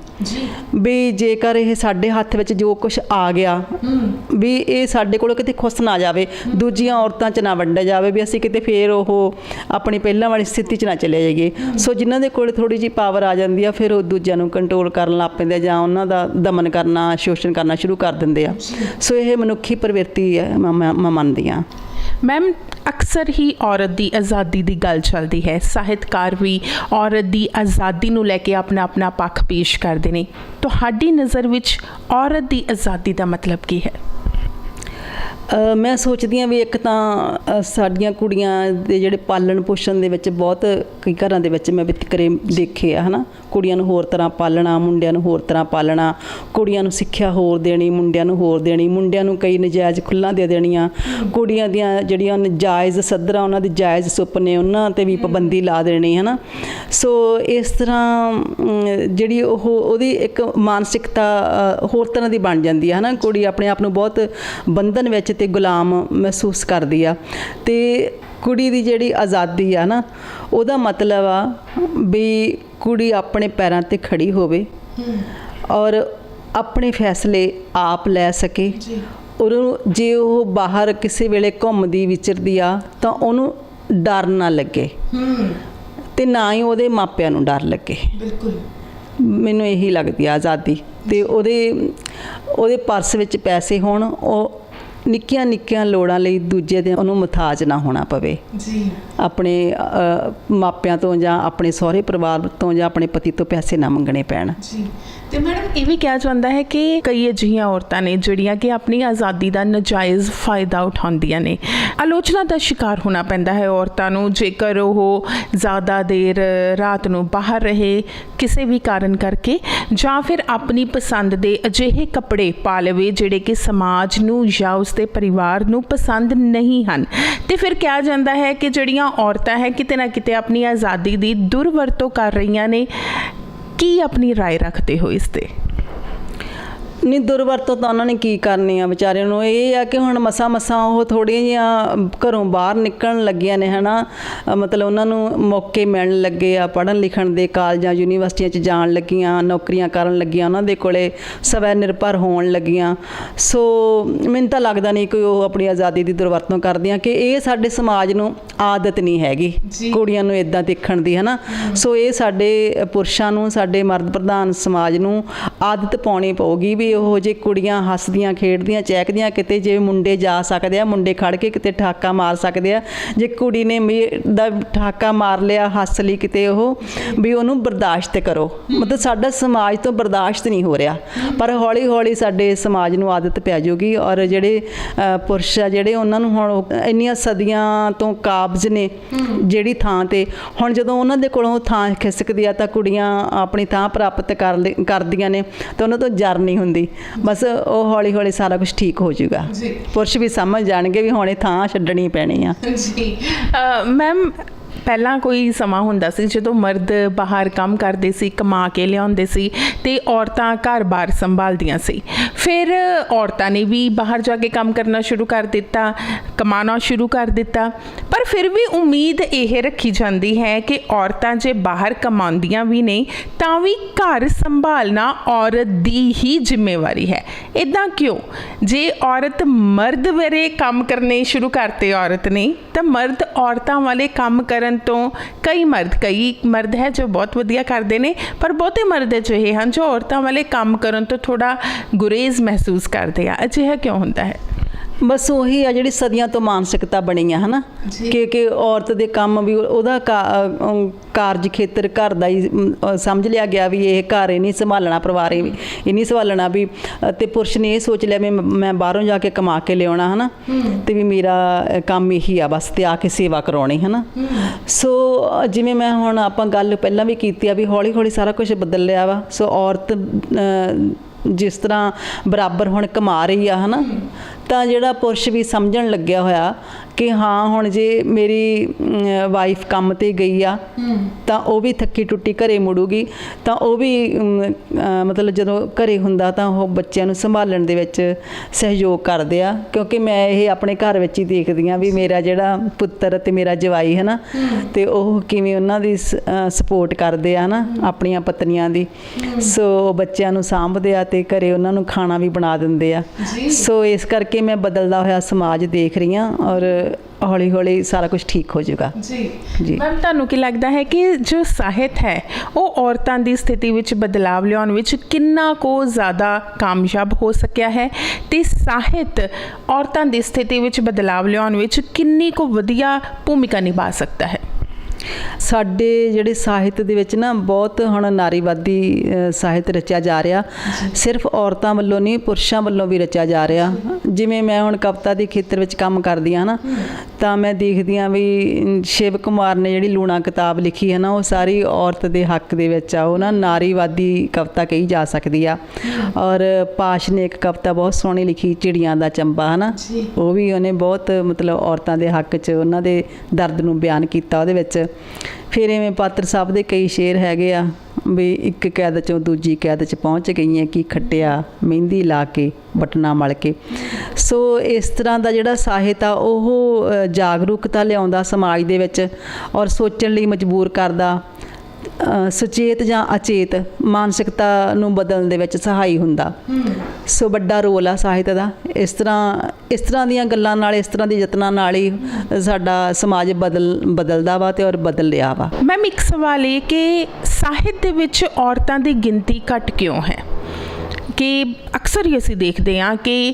ਵੀ ਜੇਕਰ ਇਹ ਸਾਡੇ ਹੱਥ ਵਿੱਚ ਜੋ ਕੁਝ ਆ ਗਿਆ ਵੀ ਇਹ ਸਾਡੇ ਕੋਲੋਂ ਕਿਤੇ ਖੁੱਸ ਨਾ ਜਾਵੇ ਦੂਜੀਆਂ ਔਰਤਾਂ 'ਚ ਨਾ ਵੰਡਿਆ ਜਾਵੇ ਵੀ ਅਸੀਂ ਕਿਤੇ ਫੇਰ ਉਹ ਆਪਣੀ ਪਹਿਲਾਂ ਵਾਲੀ ਸਥਿਤੀ 'ਚ ਨਾ ਚਲੇ ਜਾਈਏ। ਸੋ ਜਿਨ੍ਹਾਂ ਦੇ ਕੋਲ ਥੋੜੀ ਜਿਹੀ ਪਾਵਰ ਆ ਜਾਂਦੀ ਆ ਫਿਰ ਉਹ ਦੂਜਿਆਂ ਨੂੰ ਕੰਟਰੋਲ ਕਰਨ ਲੱਗ ਪੈਂਦੇ ਆ ਜਾਂ ਉਹਨਾਂ ਦਾ ਦਮਨ ਕਰਨਾ ਸ਼ੋਸ਼ਣ ਕਰਨਾ ਸ਼ੁਰੂ ਕਰ ਦਿੰਦੇ ਆ। ਸੋ ਇਹ ਮਨੁੱਖੀ ਪ੍ਰਵਿਰਤੀ ਹੈ ਮੈਂ ਮੰਨਦੀ ਆ ਮੈਮ ਅਕਸਰ ਹੀ ਔਰਤ ਦੀ ਆਜ਼ਾਦੀ ਦੀ ਗੱਲ ਚੱਲਦੀ ਹੈ। ਸਾਹਿਤਕਾਰ ਵੀ ਔਰਤ ਦੀ ਆਜ਼ਾਦੀ ਨੂੰ ਲੈ ਕੇ ਆਪਣਾ ਆਪਣਾ ਪੱਖ ਪੇਸ਼ ਕਰਦੇ ਨੇ। ਤੁਹਾਡੀ ਨਜ਼ਰ ਵਿੱਚ ਔਰਤ ਦੀ ਆਜ਼ਾਦੀ ਦਾ ਮਤਲਬ ਕੀ ਹੈ? ਮੈਂ ਸੋਚਦੀ ਹਾਂ ਵੀ ਇੱਕ ਤਾਂ ਸਾਡੀਆਂ ਕੁੜੀਆਂ ਦੇ ਜਿਹੜੇ ਪਾਲਣ ਪੋਸ਼ਣ ਦੇ ਵਿੱਚ ਬਹੁਤ ਕਈ ਘਰਾਂ ਦੇ ਵਿੱਚ ਮੈਂ ਵਿਤਕਰੇ ਦੇਖੇ ਆ, ਹਨਾ। ਕੁੜੀਆਂ ਨੂੰ ਹੋਰ ਤਰ੍ਹਾਂ ਪਾਲਣਾ, ਮੁੰਡਿਆਂ ਨੂੰ ਹੋਰ ਤਰ੍ਹਾਂ ਪਾਲਣਾ, ਕੁੜੀਆਂ ਨੂੰ ਸਿੱਖਿਆ ਹੋਰ ਦੇਣੀ, ਮੁੰਡਿਆਂ ਨੂੰ ਹੋਰ ਦੇਣੀ, ਮੁੰਡਿਆਂ ਨੂੰ ਕਈ ਨਜਾਇਜ਼ ਖੁੱਲਾਂ ਦੇ ਦੇਣੀਆਂ। ਕੁੜੀਆਂ ਦੀਆਂ ਜਿਹੜੀਆਂ ਨਜਾਇਜ਼ ਸੱਦਰਾਂ, ਉਹਨਾਂ ਦੀ ਜਾਇਜ਼ ਸੁਪਨੇ, ਉਹਨਾਂ ਤੇ ਵੀ ਪਾਬੰਦੀ ਲਾ ਦੇਣੀ, ਹਨਾ। ਸੋ ਇਸ ਤਰ੍ਹਾਂ ਜਿਹੜੀ ਉਹ, ਉਹਦੀ ਇੱਕ ਮਾਨਸਿਕਤਾ ਹੋਰ ਤਰ੍ਹਾਂ ਦੀ ਬਣ ਜਾਂਦੀ ਹੈ ਹਨਾ। ਕੁੜੀ ਆਪਣੇ ਆਪ ਨੂੰ ਬਹੁਤ ਬੰਧਨ ਵਿੱਚ ਤੇ ਗੁਲਾਮ ਮਹਿਸੂਸ ਕਰਦੀ ਆ। ਤੇ ਕੁੜੀ ਦੀ ਜਿਹੜੀ ਆਜ਼ਾਦੀ ਆ ਨਾ ਉਹਦਾ ਮਤਲਬ ਆ ਵੀ ਕੁੜੀ ਆਪਣੇ ਪੈਰਾਂ ਤੇ ਖੜੀ ਹੋਵੇ ਔਰ ਆਪਣੇ ਫੈਸਲੇ ਆਪ ਲੈ ਸਕੇ। ਉਹਨੂੰ ਜੇ ਉਹ ਬਾਹਰ ਕਿਸੇ ਵੇਲੇ ਘੁੰਮਦੀ ਵਿਚਰਦੀ ਆ ਤਾਂ ਉਹਨੂੰ ਡਰ ਨਾ ਲੱਗੇ। ਤੇ ਨਾ ਹੀ ਉਹਦੇ ਮਾਪਿਆਂ ਨੂੰ ਡਰ ਲੱਗੇ। ਬਿਲਕੁਲ। ਮੈਨੂੰ ਇਹੀ ਲੱਗਦੀ ਆ ਆਜ਼ਾਦੀ। ਤੇ ਉਹਦੇ ਉਹਦੇ ਪਰਸ ਵਿੱਚ ਪੈਸੇ ਹੋਣ ਉਹ ਨਿੱਕੀਆਂ ਨਿੱਕੀਆਂ ਲੋੜਾਂ ਲਈ ਦੂਜੇ ਦੇ ਉਹਨੂੰ ਮੁਤਾਜ ਨਾ ਹੋਣਾ ਪਵੇ। ਜੀ। ਆਪਣੇ ਮਾਪਿਆਂ ਤੋਂ ਜਾਂ ਆਪਣੇ ਸਹੁਰੇ ਪਰਿਵਾਰ ਤੋਂ ਜਾਂ ਆਪਣੇ ਪਤੀ ਤੋਂ ਪੈਸੇ ਨਾ ਮੰਗਣੇ ਪੈਣ। ਜੀ। ਤੇ ਮੈਡਮ ਇਹ ਵੀ ਕਿਹਾ ਜਾਂਦਾ ਹੈ ਕਿ ਕਈ ਅਜਿਹੀਆਂ ਔਰਤਾਂ ਨੇ ਜਿਹੜੀਆਂ ਕਿ ਆਪਣੀ ਆਜ਼ਾਦੀ ਦਾ ਨਜਾਇਜ਼ ਫਾਇਦਾ ਉਠਾਉਂਦੀਆਂ ਨੇ। ਆਲੋਚਨਾ ਦਾ ਸ਼ਿਕਾਰ ਹੋਣਾ ਪੈਂਦਾ ਹੈ ਔਰਤਾਂ ਨੂੰ। ਜੇਕਰ ਉਹ ਜ਼ਿਆਦਾ ਦੇਰ ਰਾਤ ਨੂੰ ਬਾਹਰ ਰਹੇ ਕਿਸੇ ਵੀ ਕਾਰਨ ਕਰਕੇ, ਜਾਂ ਫਿਰ ਆਪਣੀ ਪਸੰਦ ਦੇ ਅਜਿਹੇ ਕੱਪੜੇ ਪਾ ਲਵੇ ਜਿਹੜੇ ਕਿ ਸਮਾਜ ਨੂੰ ਜਾਂ ਉਸਦੇ ਪਰਿਵਾਰ ਨੂੰ ਪਸੰਦ ਨਹੀਂ ਹਨ। ਤੇ ਫਿਰ ਕਿਹਾ ਜਾਂਦਾ ਹੈ ਕਿ ਜਿਹੜੀਆਂ ਔਰਤਾਂ ਹੈ ਕਿਤੇ ਨਾ ਕਿਤੇ ਆਪਣੀ ਆਜ਼ਾਦੀ ਦੀ ਦੁਰਵਰਤੋਂ ਕਰ ਰਹੀਆਂ ਨੇ। ਕੀ ਆਪਣੀ رائے ਰੱਖਦੇ ਹੋ ਇਸ ਤੇ ਨਹੀਂ ਦੁਰਵਰਤੋਂ ਤਾਂ ਉਹਨਾਂ ਨੇ ਕੀ ਕਰਨੀ ਆ ਵਿਚਾਰਿਆਂ ਨੂੰ? ਇਹ ਆ ਕਿ ਹੁਣ ਮਸਾ ਮਸਾ ਉਹ ਥੋੜ੍ਹੀਆਂ ਜਿਹੀਆਂ ਘਰੋਂ ਬਾਹਰ ਨਿਕਲਣ ਲੱਗੀਆਂ ਨੇ ਹਨਾ? ਮਤਲਬ ਉਹਨਾਂ ਨੂੰ ਮੌਕੇ ਮਿਲਣ ਲੱਗੇ ਆ ਪੜ੍ਹਨ ਲਿਖਣ ਦੇ ਕਾਲਜਾਂ ਯੂਨੀਵਰਸਿਟੀਆਂ 'ਚ ਜਾਣ ਲੱਗੀਆਂ ਨੌਕਰੀਆਂ ਕਰਨ ਲੱਗੀਆਂ ਉਹਨਾਂ ਦੇ ਕੋਲੇ ਸਵੈ ਨਿਰਭਰ ਹੋਣ ਲੱਗੀਆਂ। ਸੋ ਮੈਨੂੰ ਤਾਂ ਲੱਗਦਾ ਨਹੀਂ ਕਿ ਉਹ ਆਪਣੀ ਆਜ਼ਾਦੀ ਦੀ ਦੁਰਵਰਤੋਂ ਕਰਦੀਆਂ ਕਿ ਇਹ ਸਾਡੇ ਸਮਾਜ ਨੂੰ ਆਦਤ ਨਹੀਂ ਹੈਗੀ ਕੁੜੀਆਂ ਨੂੰ ਇਦਾਂ ਦੇਖਣ ਦੀ ਹਨਾ? ਸੋ ਇਹ ਸਾਡੇ ਪੁਰਸ਼ਾਂ ਨੂੰ ਸਾਡੇ ਮਰਦ ਪ੍ਰਧਾਨ ਸਮਾਜ ਨੂੰ ਆਦਤ ਪਾਉਣੀ ਪਊਗੀ ਵੀ ਉਹ ਜੇ ਕੁੜੀਆਂ ਹੱਸਦੀਆਂ, ਖੇਡਦੀਆਂ, ਚਹਿਕਦੀਆਂ, ਕਿਤੇ ਜੇ ਮੁੰਡੇ ਜਾ ਸਕਦੇ ਆ, ਮੁੰਡੇ ਖੜ ਕੇ ਕਿਤੇ ਠਾਕਾ ਮਾਰ ਸਕਦੇ ਆ। ਜੇ ਕੁੜੀ ਨੇ ਵੀ ਦਾ ਠਾਕਾ ਮਾਰ ਲਿਆ, ਹੱਸ ਲਈ ਕਿਤੇ ਉਹ, ਵੀ ਉਹਨੂੰ ਬਰਦਾਸ਼ਤ ਕਰੋ। ਮਤਲਬ ਸਾਡਾ ਸਮਾਜ ਤੋਂ ਬਰਦਾਸ਼ਤ ਨਹੀਂ ਹੋ ਰਿਹਾ। ਪਰ ਹੌਲੀ ਹੌਲੀ ਸਾਡੇ ਸਮਾਜ ਨੂੰ ਆਦਤ ਪੈ ਜਾਊਗੀ ਔਰ ਜਿਹੜੇ ਪੁਰਸ਼ ਆ ਜਿਹੜੇ ਉਹਨਾਂ ਨੂੰ ਹੁਣ ਉਹ ਇੰਨੀਆਂ ਸਦੀਆਂ ਤੋਂ ਕਾਬਜ਼ ਨੇ ਜਿਹੜੀ ਥਾਂ ਤੇ, ਹੁਣ ਜਦੋਂ ਉਹਨਾਂ ਦੇ ਕੋਲੋਂ ਥਾਂ ਖਿਸਕਦੀ ਆ ਤਾਂ ਕੁੜੀਆਂ ਆਪਣੀ ਥਾਂ ਪ੍ਰਾਪਤ ਕਰ ਕਰਦੀਆਂ ਨੇ, ਤਾਂ ਉਹਨਾਂ ਤੋਂ ਜਰ ਨਹੀਂ ਹੁੰਦੀ। ਬਸ ਉਹ ਹੌਲੀ ਹੌਲੀ ਸਾਰਾ ਕੁਝ ਠੀਕ ਹੋ ਜਾਊਗਾ। ਪੁਰਸ਼ ਵੀ ਸਮਝ ਜਾਣਗੇ ਵੀ ਹੁਣ ਇਹ ਥਾਂ ਛੱਡਣੀ ਪੈਣੀ ਆ। ਜੀ। ਮੈਮ ਪਹਿਲਾਂ ਕੋਈ ਸਮਾਂ ਹੁੰਦਾ ਸੀ ਜਦੋਂ ਮਰਦ ਬਾਹਰ ਕੰਮ ਕਰਦੇ ਸੀ, ਕਮਾ ਕੇ ਲਿਆਉਂਦੇ ਸੀ ਤੇ ਔਰਤਾਂ ਘਰ-ਬਾਰ ਸੰਭਾਲਦੀਆਂ ਸੀ। ਫਿਰ ਔਰਤਾਂ ਨੇ ਵੀ ਬਾਹਰ ਜਾ ਕੇ ਕੰਮ ਕਰਨਾ ਸ਼ੁਰੂ ਕਰ ਦਿੱਤਾ, ਕਮਾਉਣਾ ਸ਼ੁਰੂ ਕਰ ਦਿੱਤਾ। ਪਰ ਫਿਰ ਵੀ ਉਮੀਦ ਇਹ ਰੱਖੀ ਜਾਂਦੀ ਹੈ ਕਿ ਔਰਤਾਂ ਜੇ ਬਾਹਰ ਕਮਾਉਂਦੀਆਂ ਵੀ ਨੇ, ਤਾਂ ਵੀ ਘਰ ਸੰਭਾਲਣਾ ਔਰਤ ਦੀ ਹੀ ਜ਼ਿੰਮੇਵਾਰੀ ਹੈ। ਇਦਾਂ ਕਿਉਂ? ਜੇ ਔਰਤ ਮਰਦ ਵੇਰੇ ਕੰਮ ਕਰਨੇ ਸ਼ੁਰੂ ਕਰਤੇ ਔਰਤ ਨੇ, ਤਾਂ ਮਰਦ ਔਰਤਾਂ ਵਾਲੇ ਕੰਮ ਕਰਨ ਤੋਂ ਕਈ ਮਰਦ ਕਈ ਮਰਦ ਹੈ ਜੋ ਬਹੁਤ ਵਧੀਆ ਕਰਦੇ ਨੇ, ਪਰ ਬਹੁਤੇ ਮਰਦ ਅਜਿਹੇ ਹਨ ਜੋ ਔਰਤਾਂ ਵਾਲੇ ਕੰਮ ਕਰਨ ਤੋਂ ਥੋੜਾ ਗੁਰੇਜ਼ ਮਹਿਸੂਸ ਕਰਦੇ ਆ। ਅਜਿਹਾ ਕਿਉਂ ਹੁੰਦਾ ਹੈ? ਬਸ ਉਹੀ ਆ ਜਿਹੜੀ ਸਦੀਆਂ ਤੋਂ ਮਾਨਸਿਕਤਾ ਬਣੀ ਆ ਹਨਾ? ਕਿ ਕਿ ਔਰਤ ਦੇ ਕੰਮ ਵੀ ਉਹਦਾ ਕਾਰਜ ਖੇਤਰ ਘਰ ਦਾ ਹੀ ਸਮਝ ਲਿਆ ਗਿਆ ਵੀ ਇਹ ਘਰ ਹੀ ਨਹੀਂ ਸੰਭਾਲਣਾ ਪਰਿਵਾਰ ਇਹ ਨਹੀਂ ਸੰਭਾਲਣਾ ਵੀ ਤੇ ਪੁਰਸ਼ ਨੇ ਇਹ ਸੋਚ ਲਿਆ ਵੀ ਮ- ਬਾਹਰੋਂ ਜਾ ਕੇ ਕਮਾ ਕੇ ਲਿਆਉਣਾ ਹਨਾ? ਤੇ ਵੀ ਮੇਰਾ ਕੰਮ ਇਹੀ ਆ ਬਸ ਤੇ ਆ ਕੇ ਸੇਵਾ ਕਰਾਉਣੀ ਹਨਾ? ਸੋ ਜਿਵੇਂ ਮੈਂ ਹੁਣ ਆਪਾਂ ਗੱਲ ਪਹਿਲਾਂ ਵੀ ਕੀਤੀ ਆ ਵੀ ਹੌਲੀ ਹੌਲੀ ਸਾਰਾ ਕੁਝ ਬਦਲ ਲਿਆ ਵਾ ਸੋ ਔਰਤ ਜਿਸ ਤਰ੍ਹਾਂ ਬਰਾਬਰ ਹੁਣ ਕਮਾ ਰਹੀ ਆ ਹਨਾ? ਤਾਂ ਜਿਹੜਾ ਪੁਰਸ਼ ਵੀ ਸਮਝਣ ਲੱਗਿਆ ਹੋਇਆ ਕਿ ਹਾਂ ਹੁਣ ਜੇ ਮੇਰੀ ਵਾਈਫ ਕੰਮ ਤੇ ਗਈ ਆ ਤਾਂ ਉਹ ਵੀ ਥੱਕੀ ਟੁੱਟੀ ਘਰੇ ਮੁੜੂਗੀ। ਤਾਂ ਉਹ ਵੀ ਮਤਲਬ ਜਦੋਂ ਘਰੇ ਹੁੰਦਾ ਤਾਂ ਉਹ ਬੱਚਿਆਂ ਨੂੰ ਸੰਭਾਲਣ ਦੇ ਵਿੱਚ ਸਹਿਯੋਗ ਕਰਦੇ ਆ। ਕਿਉਂਕਿ ਮੈਂ ਇਹ ਆਪਣੇ ਘਰ ਵਿੱਚ ਹੀ ਦੇਖਦੀ ਆ ਵੀ ਮੇਰਾ ਜਿਹੜਾ ਪੁੱਤਰ ਤੇ ਮੇਰਾ ਜਵਾਈ ਹੈ ਨਾ ਤੇ ਉਹ ਕਿਵੇਂ ਉਹਨਾਂ ਦੀ ਸਪੋਰਟ ਕਰਦੇ ਆ ਨਾ ਆਪਣੀਆਂ ਪਤਨੀਆਂ ਦੀ। ਸੋ ਬੱਚਿਆਂ ਨੂੰ ਸਾਂਭਦੇ ਆ ਤੇ ਘਰੇ ਉਹਨਾਂ ਨੂੰ ਖਾਣਾ ਵੀ ਬਣਾ ਦਿੰਦੇ ਆ। ਸੋ ਇਸ ਕਰਕੇ ਮੈਂ ਬਦਲਦਾ ਹੋਇਆ ਸਮਾਜ ਦੇਖ ਰਹੀ ਆ ਔਰ ਹੌਲੀ ਹੌਲੀ ਸਾਰਾ ਕੁਝ ਠੀਕ ਹੋ ਜਾਊਗਾ। ਜੀ। ਜੀ। ਮੈਮ ਤੁਹਾਨੂੰ ਕੀ ਲੱਗਦਾ ਹੈ ਕਿ ਜੋ ਸਾਹਿਤ ਹੈ ਉਹ ਔਰਤਾਂ ਦੀ ਸਥਿਤੀ ਵਿੱਚ ਬਦਲਾਵ ਲਿਆਉਣ ਵਿੱਚ ਕਿੰਨਾ ਕੋ ਜ਼ਿਆਦਾ ਕਾਮਯਾਬ ਹੋ ਸਕਿਆ ਹੈ? ਤੇ ਸਾਹਿਤ ਔਰਤਾਂ ਦੀ ਸਥਿਤੀ ਵਿੱਚ ਬਦਲਾਵ ਲਿਆਉਣ ਵਿੱਚ ਕਿੰਨੀ ਕੋ ਵਧੀਆ ਭੂਮਿਕਾ ਨਿਭਾ ਸਕਦਾ ਹੈ? ਸਾਡੇ ਜਿਹੜੇ ਸਾਹਿਤ ਦੇ ਵਿੱਚ ਨਾ ਬਹੁਤ ਹੁਣ ਨਾਰੀਵਾਦੀ ਸਾਹਿਤ ਰਚਿਆ ਜਾ ਰਿਹਾ। ਸਿਰਫ ਔਰਤਾਂ ਵੱਲੋਂ ਨਹੀਂ ਪੁਰਸ਼ਾਂ ਵੱਲੋਂ ਵੀ ਰਚਿਆ ਜਾ ਰਿਹਾ। ਜਿਵੇਂ ਮੈਂ ਹੁਣ ਕਵਿਤਾ ਦੇ ਖੇਤਰ ਵਿੱਚ ਕੰਮ ਕਰਦੀ ਹਾਂ ਨਾ ਤਾਂ ਮੈਂ ਦੇਖਦੀ ਹਾਂ ਵੀ ਸ਼ਿਵ ਕੁਮਾਰ ਨੇ ਜਿਹੜੀ ਲੂਣਾ ਕਿਤਾਬ ਲਿਖੀ ਹੈ ਨਾ ਉਹ ਸਾਰੀ ਔਰਤ ਦੇ ਹੱਕ ਦੇ ਵਿੱਚ ਆ ਉਹ ਨਾ ਨਾਰੀਵਾਦੀ ਕਵਿਤਾ ਕਹੀ ਜਾ ਸਕਦੀ ਆ। ਔਰ ਪਾਸ਼ ਨੇ ਇੱਕ ਕਵਿਤਾ ਬਹੁਤ ਸੋਹਣੀ ਲਿਖੀ ਚਿੜੀਆਂ ਦਾ ਚੰਬਾ ਹਨਾ? ਉਹ ਵੀ ਉਹਨੇ ਬਹੁਤ ਮਤਲਬ ਔਰਤਾਂ ਦੇ ਹੱਕ 'ਚ ਉਹਨਾਂ ਦੇ ਦਰਦ ਨੂੰ ਬਿਆਨ ਕੀਤਾ ਉਹਦੇ ਵਿੱਚ। ਫਿਰ ਐਵੇਂ ਪਾਤਰ ਸਾਹਿਬ ਦੇ ਕਈ ਸ਼ੇਰ ਹੈਗੇ ਆ ਵੀ ਇੱਕ ਕੈਦ ਚੋਂ ਦੂਜੀ ਕੈਦ 'ਚ ਪਹੁੰਚ ਗਈਆਂ ਕਿ ਖੱਟਿਆ, ਮਹਿੰਦੀ ਲਾ ਕੇ, ਬਟਨਾ ਮਲ ਕੇ। ਸੋ ਇਸ ਤਰ੍ਹਾਂ ਦਾ ਜਿਹੜਾ ਸਾਹਿਤ ਆ, ਉਹ ਜਾਗਰੂਕਤਾ ਲਿਆਉਂਦਾ ਸਮਾਜ ਦੇ ਵਿੱਚ ਔਰ ਸੋਚਣ ਲਈ ਮਜਬੂਰ ਕਰਦਾ। ਸੁਚੇਤ ਜਾਂ ਅਚੇਤ ਮਾਨਸਿਕਤਾ ਨੂੰ ਬਦਲਣ ਦੇ ਵਿੱਚ ਸਹਾਈ ਹੁੰਦਾ। ਸੋ ਵੱਡਾ ਰੋਲ ਆ ਸਾਹਿਤ ਦਾ। ਇਸ ਤਰ੍ਹਾਂ ਇਸ ਤਰ੍ਹਾਂ ਦੀਆਂ ਗੱਲਾਂ ਨਾਲ ਇਸ ਤਰ੍ਹਾਂ ਦੇ ਯਤਨਾਂ ਨਾਲ ਹੀ ਸਾਡਾ ਸਮਾਜ ਬਦਲ ਬਦਲਦਾ ਵਾ ਤੇ ਔਰ ਬਦਲ ਰਿਹਾ ਵਾ। ਮੈਮ ਇੱਕ ਸਵਾਲ ਇਹ ਕਿ ਸਾਹਿਤ ਦੇ ਵਿੱਚ ਔਰਤਾਂ ਦੀ ਗਿਣਤੀ ਘੱਟ ਕਿਉਂ ਹੈ? ਕਿ ਅਕਸਰ ਹੀ ਅਸੀਂ ਦੇਖਦੇ ਹਾਂ ਕਿ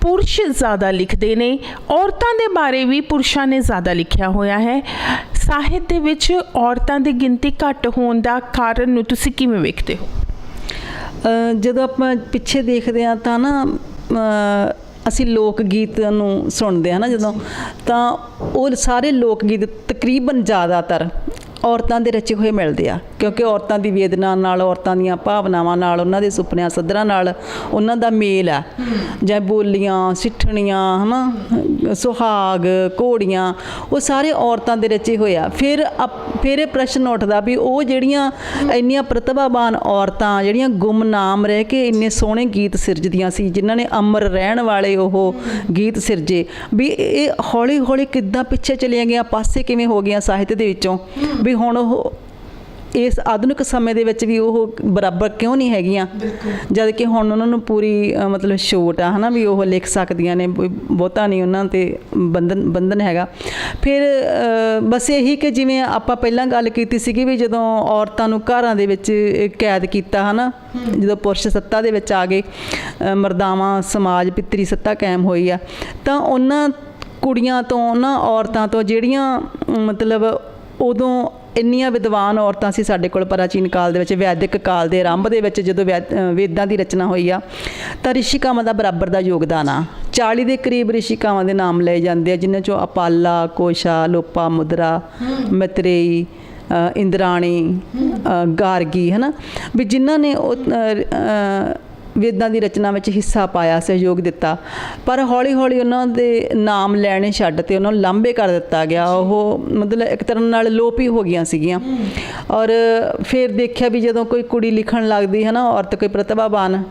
ਪੁਰਸ਼ ਜ਼ਿਆਦਾ ਲਿਖਦੇ ਨੇ ਔਰਤਾਂ ਦੇ ਬਾਰੇ ਵੀ ਪੁਰਸ਼ਾਂ ਨੇ ਜ਼ਿਆਦਾ ਲਿਖਿਆ ਹੋਇਆ ਹੈ। ਸਾਹਿਤ ਦੇ ਵਿੱਚ ਔਰਤਾਂ ਦੀ ਗਿਣਤੀ ਘੱਟ ਹੋਣ ਦਾ ਕਾਰਨ ਨੂੰ ਤੁਸੀਂ ਕਿਵੇਂ ਵੇਖਦੇ ਹੋ? ਜਦੋਂ ਆਪਾਂ ਪਿੱਛੇ ਦੇਖਦੇ ਆ ਤਾਂ ਨਾ ਅਸੀਂ ਲੋਕ ਗੀਤ ਨੂੰ ਸੁਣਦੇ ਹਾਂ ਨਾ ਜਦੋਂ, ਤਾਂ ਉਹ ਸਾਰੇ ਲੋਕ ਗੀਤ ਤਕਰੀਬਨ ਜ਼ਿਆਦਾਤਰ ਔਰਤਾਂ ਦੇ ਰਚੇ ਹੋਏ ਮਿਲਦੇ ਆ, ਕਿਉਂਕਿ ਔਰਤਾਂ ਦੀ ਵੇਦਨਾ ਨਾਲ, ਔਰਤਾਂ ਦੀਆਂ ਭਾਵਨਾਵਾਂ ਨਾਲ, ਉਹਨਾਂ ਦੇ ਸੁਪਨਿਆਂ ਸੱਧਰਾਂ ਨਾਲ ਉਹਨਾਂ ਦਾ ਮੇਲ ਆ। ਜਾਂ ਬੋਲੀਆਂ, ਸਿੱਠਣੀਆਂ, ਹਨਾ, ਸੁਹਾਗ, ਘੋੜੀਆਂ, ਉਹ ਸਾਰੇ ਔਰਤਾਂ ਦੇ ਰਚੇ ਹੋਏ ਆ। ਫਿਰ ਅਪ- ਫਿਰ ਇਹ ਪ੍ਰਸ਼ਨ ਉੱਠਦਾ ਵੀ ਉਹ ਜਿਹੜੀਆਂ ਇੰਨੀਆਂ ਪ੍ਰਤਿਭਾਵਾਨ ਔਰਤਾਂ, ਜਿਹੜੀਆਂ ਗੁੰਮਨਾਮ ਰਹਿ ਕੇ ਇੰਨੇ ਸੋਹਣੇ ਗੀਤ ਸਿਰਜਦੀਆਂ ਸੀ, ਜਿਨ੍ਹਾਂ ਨੇ ਅਮਰ ਰਹਿਣ ਵਾਲੇ ਉਹ ਗੀਤ ਸਿਰਜੇ, ਵੀ ਇਹ ਹੌਲੀ ਹੌਲੀ ਕਿੱਦਾਂ ਪਿੱਛੇ ਚਲੀਆਂ ਗਈਆਂ, ਪਾਸੇ ਕਿਵੇਂ ਹੋ ਗਈਆਂ ਸਾਹਿਤ ਦੇ ਵਿੱਚੋਂ? ਵੀ ਹੁਣ ਉਹ ਇਸ ਆਧੁਨਿਕ ਸਮੇਂ ਦੇ ਵਿੱਚ ਵੀ ਉਹ ਬਰਾਬਰ ਕਿਉਂ ਨਹੀਂ ਹੈਗੀਆਂ? ਜਦ ਕਿ ਹੁਣ ਉਹਨਾਂ ਨੂੰ ਪੂਰੀ ਮਤਲਬ ਛੋਟ ਆ ਹਨਾ ਵੀ ਉਹ ਲਿਖ ਸਕਦੀਆਂ ਨੇ ਬਹੁਤਾ ਨਹੀਂ ਉਹਨਾਂ ਤੇ ਬੰਧਨ ਬੰਧਨ ਹੈਗਾ। ਫਿਰ ਬਸ ਇਹੀ ਕਿ ਜਿਵੇਂ ਆਪਾਂ ਪਹਿਲਾਂ ਗੱਲ ਕੀਤੀ ਸੀਗੀ ਵੀ ਜਦੋਂ ਔਰਤਾਂ ਨੂੰ ਘਰਾਂ ਦੇ ਵਿੱਚ ਕੈਦ ਕੀਤਾ ਹਨਾ ਜਦੋਂ ਪੁਰਸ਼ ਸੱਤਾ ਦੇ ਵਿੱਚ ਆ ਗਏ ਮਰਦਾਵਾਂ ਸਮਾਜ ਪਿੱਤਰੀ ਸੱਤਾ ਕਾਇਮ ਹੋਈ ਆ ਤਾਂ ਉਹਨਾਂ ਕੁੜੀਆਂ ਤੋਂ ਉਹਨਾਂ ਔਰਤਾਂ ਤੋਂ ਜਿਹੜੀਆਂ ਮਤਲਬ ਉਦੋਂ ਇੰਨੀਆਂ ਵਿਦਵਾਨ ਔਰਤਾਂ ਸੀ ਸਾਡੇ ਕੋਲ ਪ੍ਰਾਚੀਨ ਕਾਲ ਦੇ ਵਿੱਚ ਵੈਦਿਕ ਕਾਲ ਦੇ ਆਰੰਭ ਦੇ ਵਿੱਚ ਜਦੋਂ ਵੈਦ- ਵੇਦਾਂ ਦੀ ਰਚਨਾ ਹੋਈ ਆ ਤਾਂ ਰਿਸ਼ਿਕਾਵਾਂ ਦਾ ਬਰਾਬਰ ਦਾ ਯੋਗਦਾਨ ਆ। 40 ਦੇ ਕਰੀਬ ਰਿਸ਼ਿਕਾਵਾਂ ਦੇ ਨਾਮ ਲਏ ਜਾਂਦੇ ਆ ਜਿਨ੍ਹਾਂ ਚੋਂ ਅਪਾਲਾ ਕੋਸ਼ਾ ਲੋਪਾ ਮੁਦਰਾ ਮਤਰੇਈ ਇੰਦਰਾਣੀ ਅ, ਗਾਰਗੀ ਹਨਾ? ਵੀ ਜਿਨ੍ਹਾਂ ਨੇ ਉਹ ਵੇਦਾਂ ਦੀ ਰਚਨਾ ਵਿੱਚ ਹਿੱਸਾ ਪਾਇਆ ਸਹਿਯੋਗ ਦਿੱਤਾ। ਪਰ ਹੌਲੀ ਹੌਲੀ ਉਹਨਾਂ ਦੇ ਨਾਮ ਲੈਣੇ ਛੱਡ ਤੇ ਉਹਨਾਂ ਨੂੰ ਲਾਂਭੇ ਕਰ ਦਿੱਤਾ ਗਿਆ। ਉਹ ਮਤਲਬ ਇੱਕ ਤਰ੍ਹਾਂ ਨਾਲ ਲੋਪ ਹੀ ਹੋ ਗਈਆਂ ਸੀਗੀਆਂ। ਔਰ ਫਿਰ ਦੇਖਿਆ ਵੀ ਜਦੋਂ ਕੋਈ ਕੁੜੀ ਲਿਖਣ ਲੱਗਦੀ ਹੈ ਨਾ ਔਰਤ ਕੋਈ ਪ੍ਰਤਿਭਾਵਾਨ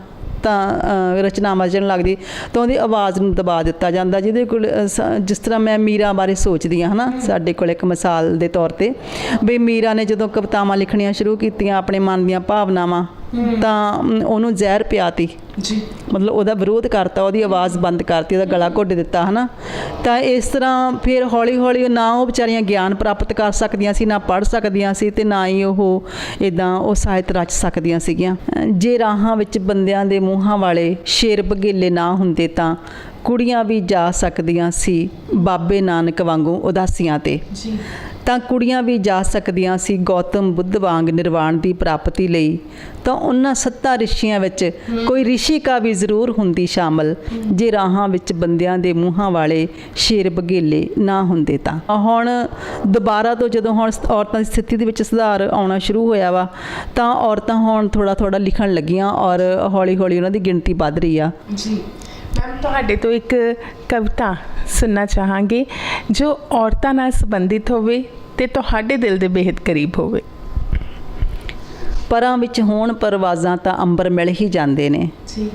ਤਾਂ ਅ, ਰਚਨਾਵਾਂ ਰਚਣ ਲੱਗਦੀ ਤਾਂ ਉਹਦੀ ਆਵਾਜ਼ ਨੂੰ ਦਬਾ ਦਿੱਤਾ ਜਾਂਦਾ ਜਿਹਦੇ ਕੋਲ ਸ- ਜਿਸ ਤਰ੍ਹਾਂ ਮੈਂ ਮੀਰਾ ਬਾਰੇ ਸੋਚਦੀ ਹਾਂ ਹਨਾ ਸਾਡੇ ਕੋਲ ਇੱਕ ਮਿਸਾਲ ਦੇ ਤੌਰ ਤੇ ਵੀ ਮੀਰਾ ਨੇ ਜਦੋਂ ਕਵਿਤਾਵਾਂ ਲਿਖਣੀਆਂ ਸ਼ੁਰੂ ਕੀਤੀਆਂ ਆਪਣੇ ਮਨ ਦੀਆਂ ਭਾਵਨਾਵਾਂ ਤਾਂ ਉਹਨੂੰ ਜ਼ਹਿਰ ਪਿਆਤੀ। ਜੀ। ਮਤਲਬ ਉਹਦਾ ਵਿਰੋਧ ਕਰਤਾ ਉਹਦੀ ਆਵਾਜ਼ ਬੰਦ ਕਰਤੀ ਉਹਦਾ ਗਲਾ ਘੁੱਟ ਦਿੱਤਾ ਹਨਾ। ਤਾਂ ਇਸ ਤਰ੍ਹਾਂ ਫਿਰ ਹੌਲੀ ਹੌਲੀ ਨਾ ਉਹ ਵਿਚਾਰੀਆਂ ਗਿਆਨ ਪ੍ਰਾਪਤ ਕਰ ਸਕਦੀਆਂ ਸੀ ਨਾ ਪੜ੍ਹ ਸਕਦੀਆਂ ਸੀ ਤੇ ਨਾ ਹੀ ਉਹ ਇਦਾਂ ਉਹ ਸਾਹਿਤ ਰਚ ਸਕਦੀਆਂ ਸੀਗੀਆਂ। ਜੇ ਰਾਹਾਂ ਵਿੱਚ ਬੰਦਿਆਂ ਦੇ ਮੂੰਹਾਂ ਵਾਲੇ ਸ਼ੇਰ ਬਗੇਲੇ ਨਾ ਹੁੰਦੇ ਤਾਂ ਕੁੜੀਆਂ ਵੀ ਜਾ ਸਕਦੀਆਂ ਸੀ ਬਾਬੇ ਨਾਨਕ ਵਾਂਗੂ ਉਦਾਸੀਆਂ ਤੇ। ਜੀ। ਤਾਂ ਕੁੜੀਆਂ ਵੀ ਜਾ ਸਕਦੀਆਂ ਸੀ ਗੌਤਮ ਬੁੱਧ ਵਾਂਗ ਨਿਰਵਾਣ ਦੀ ਪ੍ਰਾਪਤੀ ਲਈ। ਤਾਂ ਉਹਨਾਂ ਸੱਤਾ ਰਿਸ਼ੀਆਂ ਵਿੱਚ ਕੋਈ ਰਿਸ਼ੀਕਾ ਵੀ ਜ਼ਰੂਰ ਹੁੰਦੀ ਸ਼ਾਮਲ, ਜੇ ਰਾਹਾਂ ਵਿੱਚ ਬੰਦਿਆਂ ਦੇ ਮੂੰਹਾਂ ਵਾਲੇ ਸ਼ੇਰ ਬਗੇਲੇ ਨਾ ਹੁੰਦੇ ਤਾਂ। ਹੁਣ ਦੁਬਾਰਾ ਤੋਂ ਜਦੋਂ ਹੁਣ ਔਰਤਾਂ ਦੀ ਸਥਿਤੀ ਦੇ ਵਿੱਚ ਸੁਧਾਰ ਆਉਣਾ ਸ਼ੁਰੂ ਹੋਇਆ ਵਾ, ਤਾਂ ਔਰਤਾਂ ਹੁਣ ਥੋੜਾ ਥੋੜਾ ਲਿਖਣ ਲੱਗੀਆਂ ਔਰ ਹੌਲੀ ਹੌਲੀ ਉਹਨਾਂ ਦੀ ਗਿਣਤੀ ਵੱਧ ਰਹੀ ਆ। ਜੀ। ਤੁਹਾਡੇ ਤੋਂ ਇੱਕ ਕਵਿਤਾ ਸੁਣਨਾ ਚਾਹਾਂਗੇ ਜੋ ਔਰਤਾਂ ਨਾਲ ਸੰਬੰਧਿਤ ਹੋਵੇ ਤੇ ਤੁਹਾਡੇ ਦਿਲ ਦੇ ਬੇहद ਕਰੀਬ ਹੋਵੇ। ਪਰਾਂ ਵਿੱਚ ਹੋਣ ਪਰਵਾਜ਼ਾਂ ਤਾਂ ਅੰਬਰ ਮਿਲ ਹੀ ਜਾਂਦੇ ਨੇ। ਜੀ।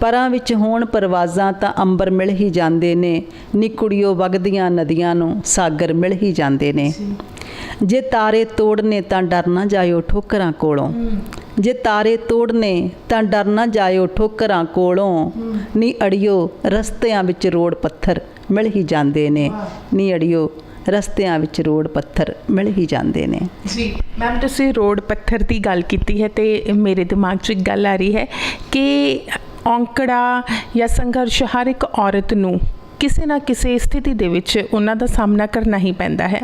ਪਰਾਂ ਵਿੱਚ ਹੋਣ ਪਰਵਾਜ਼ਾਂ ਤਾਂ ਅੰਬਰ ਮਿਲ ਹੀ ਜਾਂਦੇ ਨੇ। ਨੀ ਕੁੜੀਓ ਵਗਦੀਆਂ ਨਦੀਆਂ ਨੂੰ ਸਾਗਰ ਮਿਲ ਹੀ ਜਾਂਦੇ ਨੇ। ਜੇ। ਤਾਰੇ ਤੋੜਨੇ ਤਾਂ ਡਰ ਨਾ ਜਾਇਓ ਠੋਕਰਾਂ ਕੋਲੋਂ। ਜੇ ਤਾਰੇ ਤੋੜਨੇ ਤਾਂ ਡਰ ਨਾ ਜਾਇਓ ਠੋਕਰਾਂ ਕੋਲੋਂ। ਨੀ ਅੜਿਓ ਰਸਤਿਆਂ ਵਿੱਚ ਰੋੜ ਪੱਥਰ ਮਿਲ ਹੀ ਜਾਂਦੇ ਨੇ। ਨੀ ਅੜਿਓ ਰਸਤਿਆਂ ਵਿੱਚ ਰੋੜ ਪੱਥਰ ਮਿਲ ਹੀ ਜਾਂਦੇ ਨੇ। ਜੀ ਮੈਮ ਤੁਸੀਂ ਰੋਡ ਪੱਥਰ ਦੀ ਗੱਲ ਕੀਤੀ ਹੈ ਤੇ ਮੇਰੇ ਦਿਮਾਗ 'ਚ ਇੱਕ ਗੱਲ ਆ ਰਹੀ ਹੈ ਕਿ ਔਂਕੜਾ ਜਾਂ ਸੰਘਰਸ਼ ਹਰ ਇੱਕ ਔਰਤ ਨੂੰ ਕਿਸੇ ਨਾ ਕਿਸੇ ਸਥਿਤੀ ਦੇ ਵਿੱਚ ਉਹਨਾਂ ਦਾ ਸਾਹਮਣਾ ਕਰਨਾ ਹੀ ਪੈਂਦਾ ਹੈ।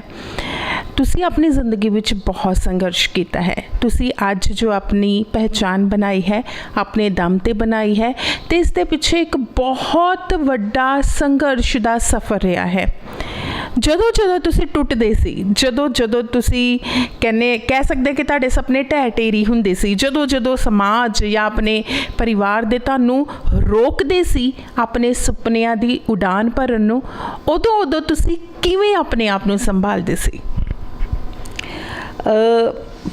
ਤੁਸੀਂ ਆਪਣੀ ਜ਼ਿੰਦਗੀ ਵਿੱਚ ਬਹੁਤ ਸੰਘਰਸ਼ ਕੀਤਾ ਹੈ। ਤੁਸੀਂ ਅੱਜ ਜੋ ਆਪਣੀ ਪਹਿਚਾਨ ਬਣਾਈ ਹੈ, ਆਪਣੇ ਦਮ ਤੇ ਬਣਾਈ ਹੈ, ਤੇ ਇਸ ਦੇ ਪਿੱਛੇ ਇੱਕ ਬਹੁਤ ਵੱਡਾ ਸੰਘਰਸ਼ ਦਾ ਸਫ਼ਰ ਰਿਹਾ ਹੈ। ਜਦੋਂ ਜਦੋਂ ਤੁਸੀਂ ਟੁੱਟਦੇ ਸੀ, ਜਦੋਂ ਜਦੋਂ ਤੁਸੀਂ ਕਹਿੰਨੇ, ਕਹਿ ਸਕਦੇ ਕਿ ਤੁਹਾਡੇ ਸੁਪਨੇ ਢਹਿ ਢੇਰੀ ਹੁੰਦੇ ਸੀ, ਜਦੋਂ ਜਦੋਂ ਸਮਾਜ ਜਾਂ ਆਪਣੇ ਪਰਿਵਾਰ ਦੇ ਤੁਹਾਨੂੰ ਰੋਕਦੇ ਸੀ ਆਪਣੇ ਸੁਪਨਿਆਂ ਦੀ ਉਡਾਨ ਭਰਨ ਨੂੰ, ਉਦੋਂ ਉਦੋਂ ਤੁਸੀਂ ਕਿਵੇਂ ਆਪਣੇ ਆਪ ਨੂੰ ਸੰਭਾਲਦੇ ਸੀ?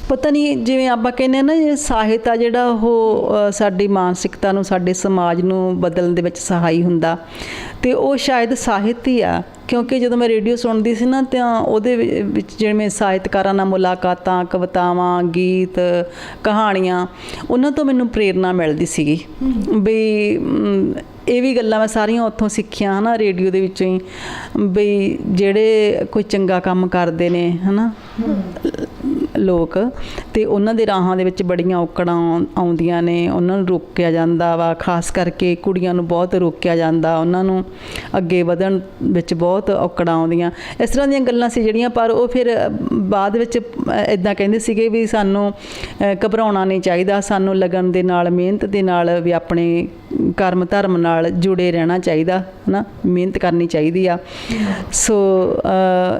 ਪਤਾ ਨਹੀਂ ਜਿਵੇਂ ਆਪਾਂ ਕਹਿੰਦੇ ਆ ਨਾ ਇਹ ਸਾਹਿਤ ਆ ਜਿਹੜਾ ਉਹ ਸਾਡੀ ਮਾਨਸਿਕਤਾ ਨੂੰ ਸਾਡੇ ਸਮਾਜ ਨੂੰ ਬਦਲਣ ਦੇ ਵਿੱਚ ਸਹਾਈ ਹੁੰਦਾ। ਤੇ ਉਹ ਸ਼ਾਇਦ ਸਾਹਿਤ ਹੀ ਆ ਕਿਉਂਕਿ ਜਦੋਂ ਮੈਂ ਰੇਡੀਓ ਸੁਣਦੀ ਸੀ ਨਾ ਤਾਂ ਉਹਦੇ ਵਿੱਚ ਜਿਵੇਂ ਸਾਹਿਤਕਾਰਾਂ ਨਾਲ ਮੁਲਾਕਾਤਾਂ ਕਵਿਤਾਵਾਂ ਗੀਤ ਕਹਾਣੀਆਂ ਉਹਨਾਂ ਤੋਂ ਮੈਨੂੰ ਪ੍ਰੇਰਣਾ ਮਿਲਦੀ ਸੀਗੀ। ਵੀ ਇਹ ਵੀ ਗੱਲਾਂ ਮੈਂ ਸਾਰੀਆਂ ਉੱਥੋਂ ਸਿੱਖੀਆਂ ਹਨਾ ਰੇਡੀਓ ਦੇ ਵਿੱਚੋਂ ਹੀ। ਬਈ ਜਿਹੜੇ ਕੋਈ ਚੰਗਾ ਕੰਮ ਕਰਦੇ ਨੇ ਹਨਾ। ਲੋਕ ਤੇ ਉਹਨਾਂ ਦੇ ਰਾਹਾਂ ਦੇ ਵਿੱਚ ਬੜੀਆਂ ਔਕੜਾਂ ਆਉਂਦੀਆਂ ਨੇ, ਉਹਨਾਂ ਨੂੰ ਰੋਕਿਆ ਜਾਂਦਾ ਵਾ, ਖਾਸ ਕਰਕੇ ਕੁੜੀਆਂ ਨੂੰ ਬਹੁਤ ਰੋਕਿਆ ਜਾਂਦਾ, ਉਹਨਾਂ ਨੂੰ ਅੱਗੇ ਵਧਣ ਵਿੱਚ ਬਹੁਤ ਔਕੜਾਂ ਆਉਂਦੀਆਂ। ਇਸ ਤਰ੍ਹਾਂ ਦੀਆਂ ਗੱਲਾਂ ਸੀ ਜਿਹੜੀਆਂ, ਪਰ ਉਹ ਫਿਰ ਬਾਅਦ ਵਿੱਚ ਇਦਾਂ ਕਹਿੰਦੇ ਸੀਗੇ ਵੀ ਸਾਨੂੰ ਘਬਰਾਉਣਾ ਨਹੀਂ ਚਾਹੀਦਾ, ਸਾਨੂੰ ਲਗਨ ਦੇ ਨਾਲ, ਮਿਹਨਤ ਦੇ ਨਾਲ ਵੀ ਆਪਣੇ ਕਰਮ ਧਰਮ ਨਾਲ ਜੁੜੇ ਰਹਿਣਾ ਚਾਹੀਦਾ, ਹਨਾ? ਮਿਹਨਤ ਕਰਨੀ ਚਾਹੀਦੀ ਆ। ਸੋ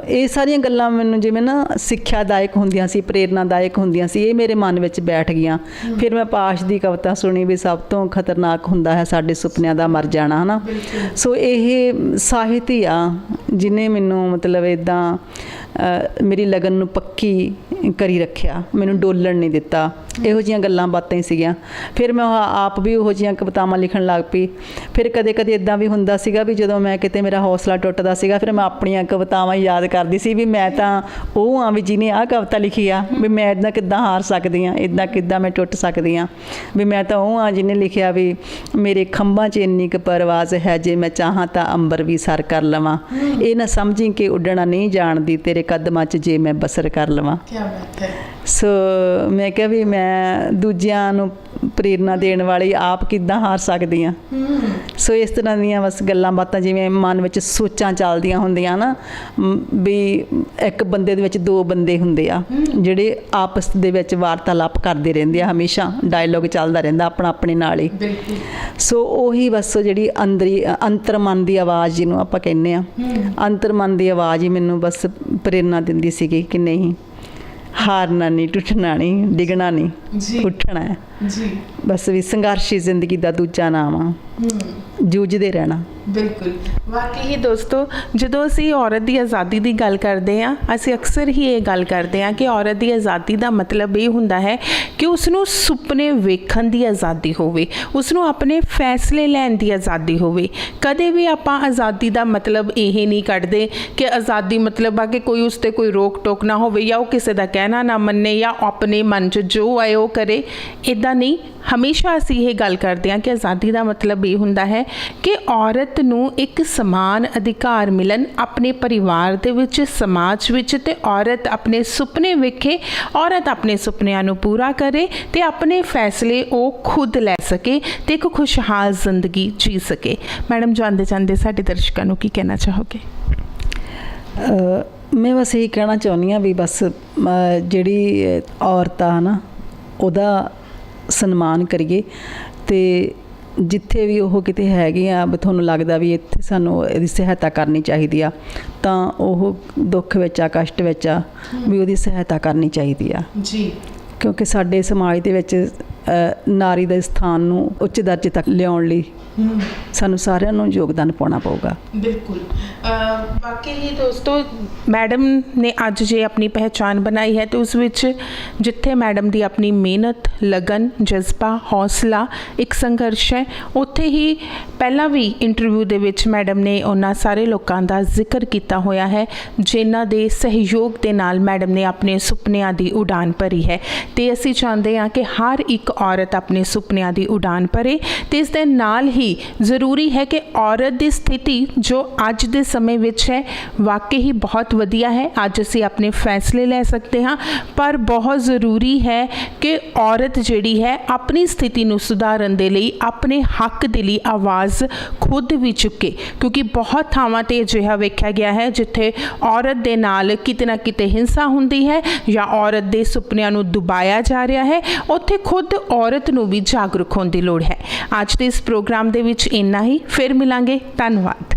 ਇਹ ਸਾਰੀਆਂ ਗੱਲਾਂ ਮੈਨੂੰ ਜਿਵੇਂ ਨਾ ਸਿੱਖਿਆਦਾਇਕ ਹੁੰਦੀਆਂ ਸੀ, ਪ੍ਰੇਰਨਾਦਾਇਕ ਹੁੰਦੀਆਂ ਸੀ ਇਹ ਮੇਰੇ ਮਨ ਵਿੱਚ ਬੈਠ ਗਈਆਂ। ਫਿਰ ਮੈਂ ਪਾਸ਼ ਦੀ ਕਵਿਤਾ ਸੁਣੀ ਵੀ ਸਭ ਤੋਂ ਖਤਰਨਾਕ ਹੁੰਦਾ ਹੈ ਸਾਡੇ ਸੁਪਨਿਆਂ ਦਾ ਮਰ ਜਾਣਾ ਹਨਾ? ਸੋ ਇਹ ਸਾਹਿਤ ਹੀ ਆ ਜਿਨੇ ਮੈਨੂੰ ਮਤਲਬ ਇਦਾਂ ਮੇਰੀ ਲਗਨ ਨੂੰ ਪੱਕੀ ਕਰੀ ਰੱਖਿਆ। ਮੈਨੂੰ ਡੋਲਣ ਨਹੀਂ ਦਿੱਤਾ। ਇਹੋ ਜੀਆਂ ਗੱਲਾਂ ਬਾਤਾਂ ਹੀ ਸੀਗੀਆਂ। ਫਿਰ ਮੈਂ ਉਹ ਆਪ ਵੀ ਉਹੋ ਜੀਆਂ ਕਵਿਤਾਵਾਂ ਲਿਖਣ ਲੱਗ ਪਈ। ਫਿਰ ਕਦੇ ਕਦੇ ਇਦਾਂ ਵੀ ਹੁੰਦਾ ਸੀਗਾ ਵੀ ਜਦੋਂ ਮੈਂ ਕਿਤੇ ਮੇਰਾ ਹੌਸਲਾ ਟੁੱਟਦਾ ਸੀਗਾ, ਫਿਰ ਮੈਂ ਆਪਣੀਆਂ ਕਵਿਤਾਵਾਂ ਯਾਦ ਕਰਦੀ ਸੀ ਵੀ ਮੈਂ ਤਾਂ ਉਹ ਆ ਵੀ ਜਿਹਨੇ ਆਹ ਕਵਿਤਾ ਲਿਖੀ ਆ, ਵੀ ਮੈਂ ਇਦਾਂ ਕਿੱਦਾਂ ਹਾਰ ਸਕਦੀ ਆ ਇਦਾਂ ਕਿੱਦਾਂ ਮੈਂ ਟੁੱਟ ਸਕਦੀ ਆ। ਵੀ ਮੈਂ ਤਾਂ ਉਹ ਆ ਜਿਹਨੇ ਲਿਖਿਆ ਵੀ ਮੇਰੇ ਖੰਭਾਂ 'ਚ ਇੰਨੀ ਕੁ ਪਰਵਾਜ਼ ਹੈ, ਜੇ ਮੈਂ ਚਾਹਾਂ ਤਾਂ ਅੰਬਰ ਵੀ ਸਰ ਕਰ ਲਵਾਂ। ਇਹ ਨਾ ਸਮਝੀ ਕਿ ਉੱਡਣਾ ਨਹੀਂ ਜਾਣਦੀ ਤੇਰੇ ਕਦਮਾਂ 'ਚ ਜੇ ਮੈਂ ਬਸਰ ਕਰ ਲਵਾਂ। ਕੀ ਬਾਤ ਹੈ। ਸੋ ਮੈਂ ਕਿਹਾ ਵੀ ਮੈਂ ਦੂਜਿਆਂ ਨੂੰ ਪ੍ਰੇਰਨਾ ਦੇਣ ਵਾਲੀ ਆਪ ਕਿੱਦਾਂ ਹਾਰ ਸਕਦੀ ਆ ਸੋ ਇਸ ਤਰ੍ਹਾਂ ਦੀਆਂ ਬਸ ਗੱਲਾਂ ਬਾਤਾਂ ਜਿਵੇਂ ਮਨ ਵਿੱਚ ਸੋਚਾਂ ਚੱਲਦੀਆਂ ਹੁੰਦੀਆਂ ਨਾ ਵੀ ਇੱਕ ਬੰਦੇ ਦੇ ਵਿੱਚ ਦੋ ਬੰਦੇ ਹੁੰਦੇ ਆ ਜਿਹੜੇ ਆਪਸ ਦੇ ਵਿੱਚ ਵਾਰਤਾਲਾਪ ਕਰਦੇ ਰਹਿੰਦੇ ਆ ਹਮੇਸ਼ਾ ਡਾਇਲੋਗ ਚੱਲਦਾ ਰਹਿੰਦਾ ਆਪਣਾ ਆਪਣੇ ਨਾਲ ਹੀ। ਸੋ ਉਹੀ ਬਸ ਜਿਹੜੀ ਅੰਦਰੀ ਅੰਤਰਮਨ ਦੀ ਆਵਾਜ਼ ਜਿਹਨੂੰ ਆਪਾਂ ਕਹਿੰਦੇ ਆ ਅੰਤਰਮਨ ਦੀ ਆਵਾਜ਼ ਹੀ ਮੈਨੂੰ ਬਸ ਪ੍ਰੇਰਨਾ ਦਿੰਦੀ ਸੀਗੀ ਕਿ ਨਹੀਂ ਹਾਰਨਾ ਨਹੀਂ ਟੁੱਟਣਾ ਨਹੀਂ ਡਿੱਗਣਾ। ਨਹੀਂ ਉੱਠਣਾ ਹੈ। ਜੀ। ਬਸ ਵੀ ਸੰਘਰਸ਼ੀ ਜ਼ਿੰਦਗੀ ਦਾ ਦੂਜਾ ਨਾਮ ਆ। ਜੂਝਦੇ ਰਹਿਣਾ। ਬਿਲਕੁਲ। ਵਾਕਈ ਹੀ ਦੋਸਤੋ ਜਦੋਂ ਅਸੀਂ ਔਰਤ ਦੀ ਆਜ਼ਾਦੀ ਦੀ ਗੱਲ ਕਰਦੇ ਹਾਂ ਅਸੀਂ ਅਕਸਰ ਹੀ ਇਹ ਗੱਲ ਕਰਦੇ ਹਾਂ ਕਿ ਔਰਤ ਦੀ ਆਜ਼ਾਦੀ ਦਾ ਮਤਲਬ ਇਹ ਹੁੰਦਾ ਹੈ ਕਿ ਉਸ ਨੂੰ ਸੁਪਨੇ ਵੇਖਣ ਦੀ ਆਜ਼ਾਦੀ ਹੋਵੇ ਉਸ ਨੂੰ ਆਪਣੇ ਫੈਸਲੇ ਲੈਣ ਦੀ ਆਜ਼ਾਦੀ ਹੋਵੇ। ਕਦੇ ਵੀ ਆਪਾਂ ਆਜ਼ਾਦੀ ਦਾ ਮਤਲਬ ਇਹ ਨਹੀਂ ਕੱਢਦੇ ਕਿ ਆਜ਼ਾਦੀ ਮਤਲਬ ਆ ਕਿ ਕੋਈ ਉਸ ਤੇ ਕੋਈ ਰੋਕ ਟੋਕ ਨਾ ਹੋਵੇ ਜਾਂ ਉਹ ਕਿਸੇ ਦਾ ਕਹਿਣਾ ਨਾ ਮੰਨੇ ਜਾਂ ਆਪਣੇ ਮਨ 'ਚ ਜੋ ਆਏ ਉਹ ਕਰੇ। ਇਦਾਂ ਨਹੀਂ, ਹਮੇਸ਼ਾ ਅਸੀਂ ਇਹ ਗੱਲ ਕਰਦੇ ਹਾਂ ਕਿ ਆਜ਼ਾਦੀ ਦਾ ਮਤਲਬ ਇਹ ਹੁੰਦਾ ਹੈ ਕਿ ਔਰਤ ਨੂੰ ਇੱਕ ਸਮਾਨ ਅਧਿਕਾਰ ਮਿਲਣ ਆਪਣੇ ਪਰਿਵਾਰ ਦੇ ਵਿੱਚ, ਸਮਾਜ ਵਿੱਚ ਤੇ ਔਰਤ ਆਪਣੇ ਸੁਪਨੇ ਵੇਖੇ, ਔਰਤ ਆਪਣੇ ਸੁਪਨਿਆਂ ਨੂੰ ਪੂਰਾ ਕਰੇ ਤੇ ਆਪਣੇ ਫੈਸਲੇ ਉਹ ਖੁਦ ਲੈ ਸਕੇ ਤੇ ਇੱਕ ਖੁਸ਼ਹਾਲ ਜ਼ਿੰਦਗੀ ਜੀ ਸਕੇ। ਮੈਡਮ ਜਾਂਦੇ ਜਾਂਦੇ ਸਾਡੇ ਦਰਸ਼ਕਾਂ ਨੂੰ ਕੀ ਕਹਿਣਾ ਚਾਹੋਗੇ? ਮੈਂ ਬਸ ਇਹ ਕਹਿਣਾ ਚਾਹੁੰਦੀ ਆ ਵੀ ਬਸ ਜਿਹੜੀ ਔਰਤ ਆ ਨਾ, ਉਹਦਾ ਸਨਮਾਨ ਕਰੀਏ ਤੇ ਜਿੱਥੇ ਵੀ ਉਹ ਕਿਤੇ ਹੈਗੇ ਆ ਵੀ ਤੁਹਾਨੂੰ ਲੱਗਦਾ ਵੀ ਇੱਥੇ ਸਾਨੂੰ ਇਹਦੀ ਸਹਾਇਤਾ ਕਰਨੀ ਚਾਹੀਦੀ ਆ ਤਾਂ ਉਹ ਦੁੱਖ ਵਿੱਚ ਆ ਕਸ਼ਟ ਵਿੱਚ ਆ ਵੀ ਉਹਦੀ ਸਹਾਇਤਾ ਕਰਨੀ ਚਾਹੀਦੀ ਆ। ਜੀ। ਕਿਉਂਕਿ ਸਾਡੇ ਸਮਾਜ ਦੇ ਵਿੱਚ ਨਾਰੀ ਦੇ ਸਥਾਨ ਨੂੰ ਉੱਚ ਦਰਜੇ ਤੱਕ ਲਿਆਉਣ ਲਈ ਸਾਨੂੰ ਸਾਰਿਆਂ ਨੂੰ ਯੋਗਦਾਨ ਪਾਉਣਾ ਪਊਗਾ। ਬਿਲਕੁਲ। ਬਾਕੀ ਹੀ ਦੋਸਤੋ, ਮੈਡਮ ਨੇ ਅੱਜ ਜੇ ਆਪਣੀ ਪਹਿਚਾਨ ਬਣਾਈ ਹੈ, ਤੇ ਉਸ ਵਿੱਚ ਜਿੱਥੇ ਮੈਡਮ ਦੀ ਆਪਣੀ ਮਿਹਨਤ, ਲਗਨ, ਜਜ਼ਬਾ, ਹੌਸਲਾ ਇੱਕ ਸੰਘਰਸ਼ ਹੈ, ਉੱਥੇ ਹੀ ਪਹਿਲਾਂ ਵੀ ਇੰਟਰਵਿਊ ਦੇ ਵਿੱਚ ਮੈਡਮ ਨੇ ਉਹਨਾਂ ਸਾਰੇ ਲੋਕਾਂ ਦਾ ਜ਼ਿਕਰ ਕੀਤਾ ਹੋਇਆ ਹੈ, ਜਿਨ੍ਹਾਂ ਦੇ ਸਹਿਯੋਗ ਦੇ ਨਾਲ ਮੈਡਮ ਨੇ ਆਪਣੇ ਸੁਪਨਿਆਂ ਦੀ ਉਡਾਨ ਭਰੀ ਹੈ। ਤੇ ਅਸੀਂ ਚਾਹੁੰਦੇ ਹਾਂ ਕਿ ਹਰ ਇੱਕ ਔਰਤ ਆਪਣੇ ਸੁਪਨਿਆਂ ਦੀ ਉਡਾਨ ਭਰੇ ਤੇ ਇਸ ਦੇ ਨਾਲ ਹੀ ਜ਼ਰੂਰੀ ਹੈ ਕਿ ਔਰਤ ਦੀ ਸਥਿਤੀ ਜੋ ਅੱਜ ਦੇ ਸਮੇਂ ਵਿੱਚ ਹੈ, ਵਾਕਈ ਹੀ ਬਹੁਤ ਵਧੀਆ ਹੈ। ਅੱਜ ਅਸੀਂ ਆਪਣੇ ਫੈਸਲੇ ਲੈ ਸਕਦੇ ਹਾਂ, ਪਰ ਬਹੁਤ ਜ਼ਰੂਰੀ ਹੈ ਕਿ ਔਰਤ ਜਿਹੜੀ ਹੈ ਆਪਣੀ ਸਥਿਤੀ ਨੂੰ ਸੁਧਾਰਨ ਦੇ ਲਈ, ਆਪਣੇ ਹੱਕ ਦੇ ਲਈ ਆਵਾਜ਼ ਖੁਦ ਵੀ ਚੁੱਕੇ। ਕਿਉਂਕਿ ਬਹੁਤ ਥਾਵਾਂ ਤੇ ਅਜਿਹਾ ਵੇਖਿਆ ਗਿਆ ਹੈ ਜਿੱਥੇ ਔਰਤ ਦੇ ਨਾਲ ਕਿਤੇ ਨਾ ਕਿਤੇ ਹਿੰਸਾ ਹੁੰਦੀ ਹੈ ਜਾਂ ਔਰਤ ਦੇ ਸੁਪਨਿਆਂ ਨੂੰ ਦੁਬਾਇਆ ਜਾ ਰਿਹਾ ਹੈ। ਉੱਥੇ ਖੁਦ ਔਰਤ ਨੂੰ ਵੀ ਜਾਗਰੂਕ ਹੋਣ ਦੀ ਲੋੜ ਹੈ। ਅੱਜ ਦੇ ਇਸ ਪ੍ਰੋਗਰਾਮ ਦੇ ਵਿੱਚ ਇੰਨਾ ਹੀ। ਫਿਰ ਮਿਲਾਂਗੇ। ਧੰਨਵਾਦ।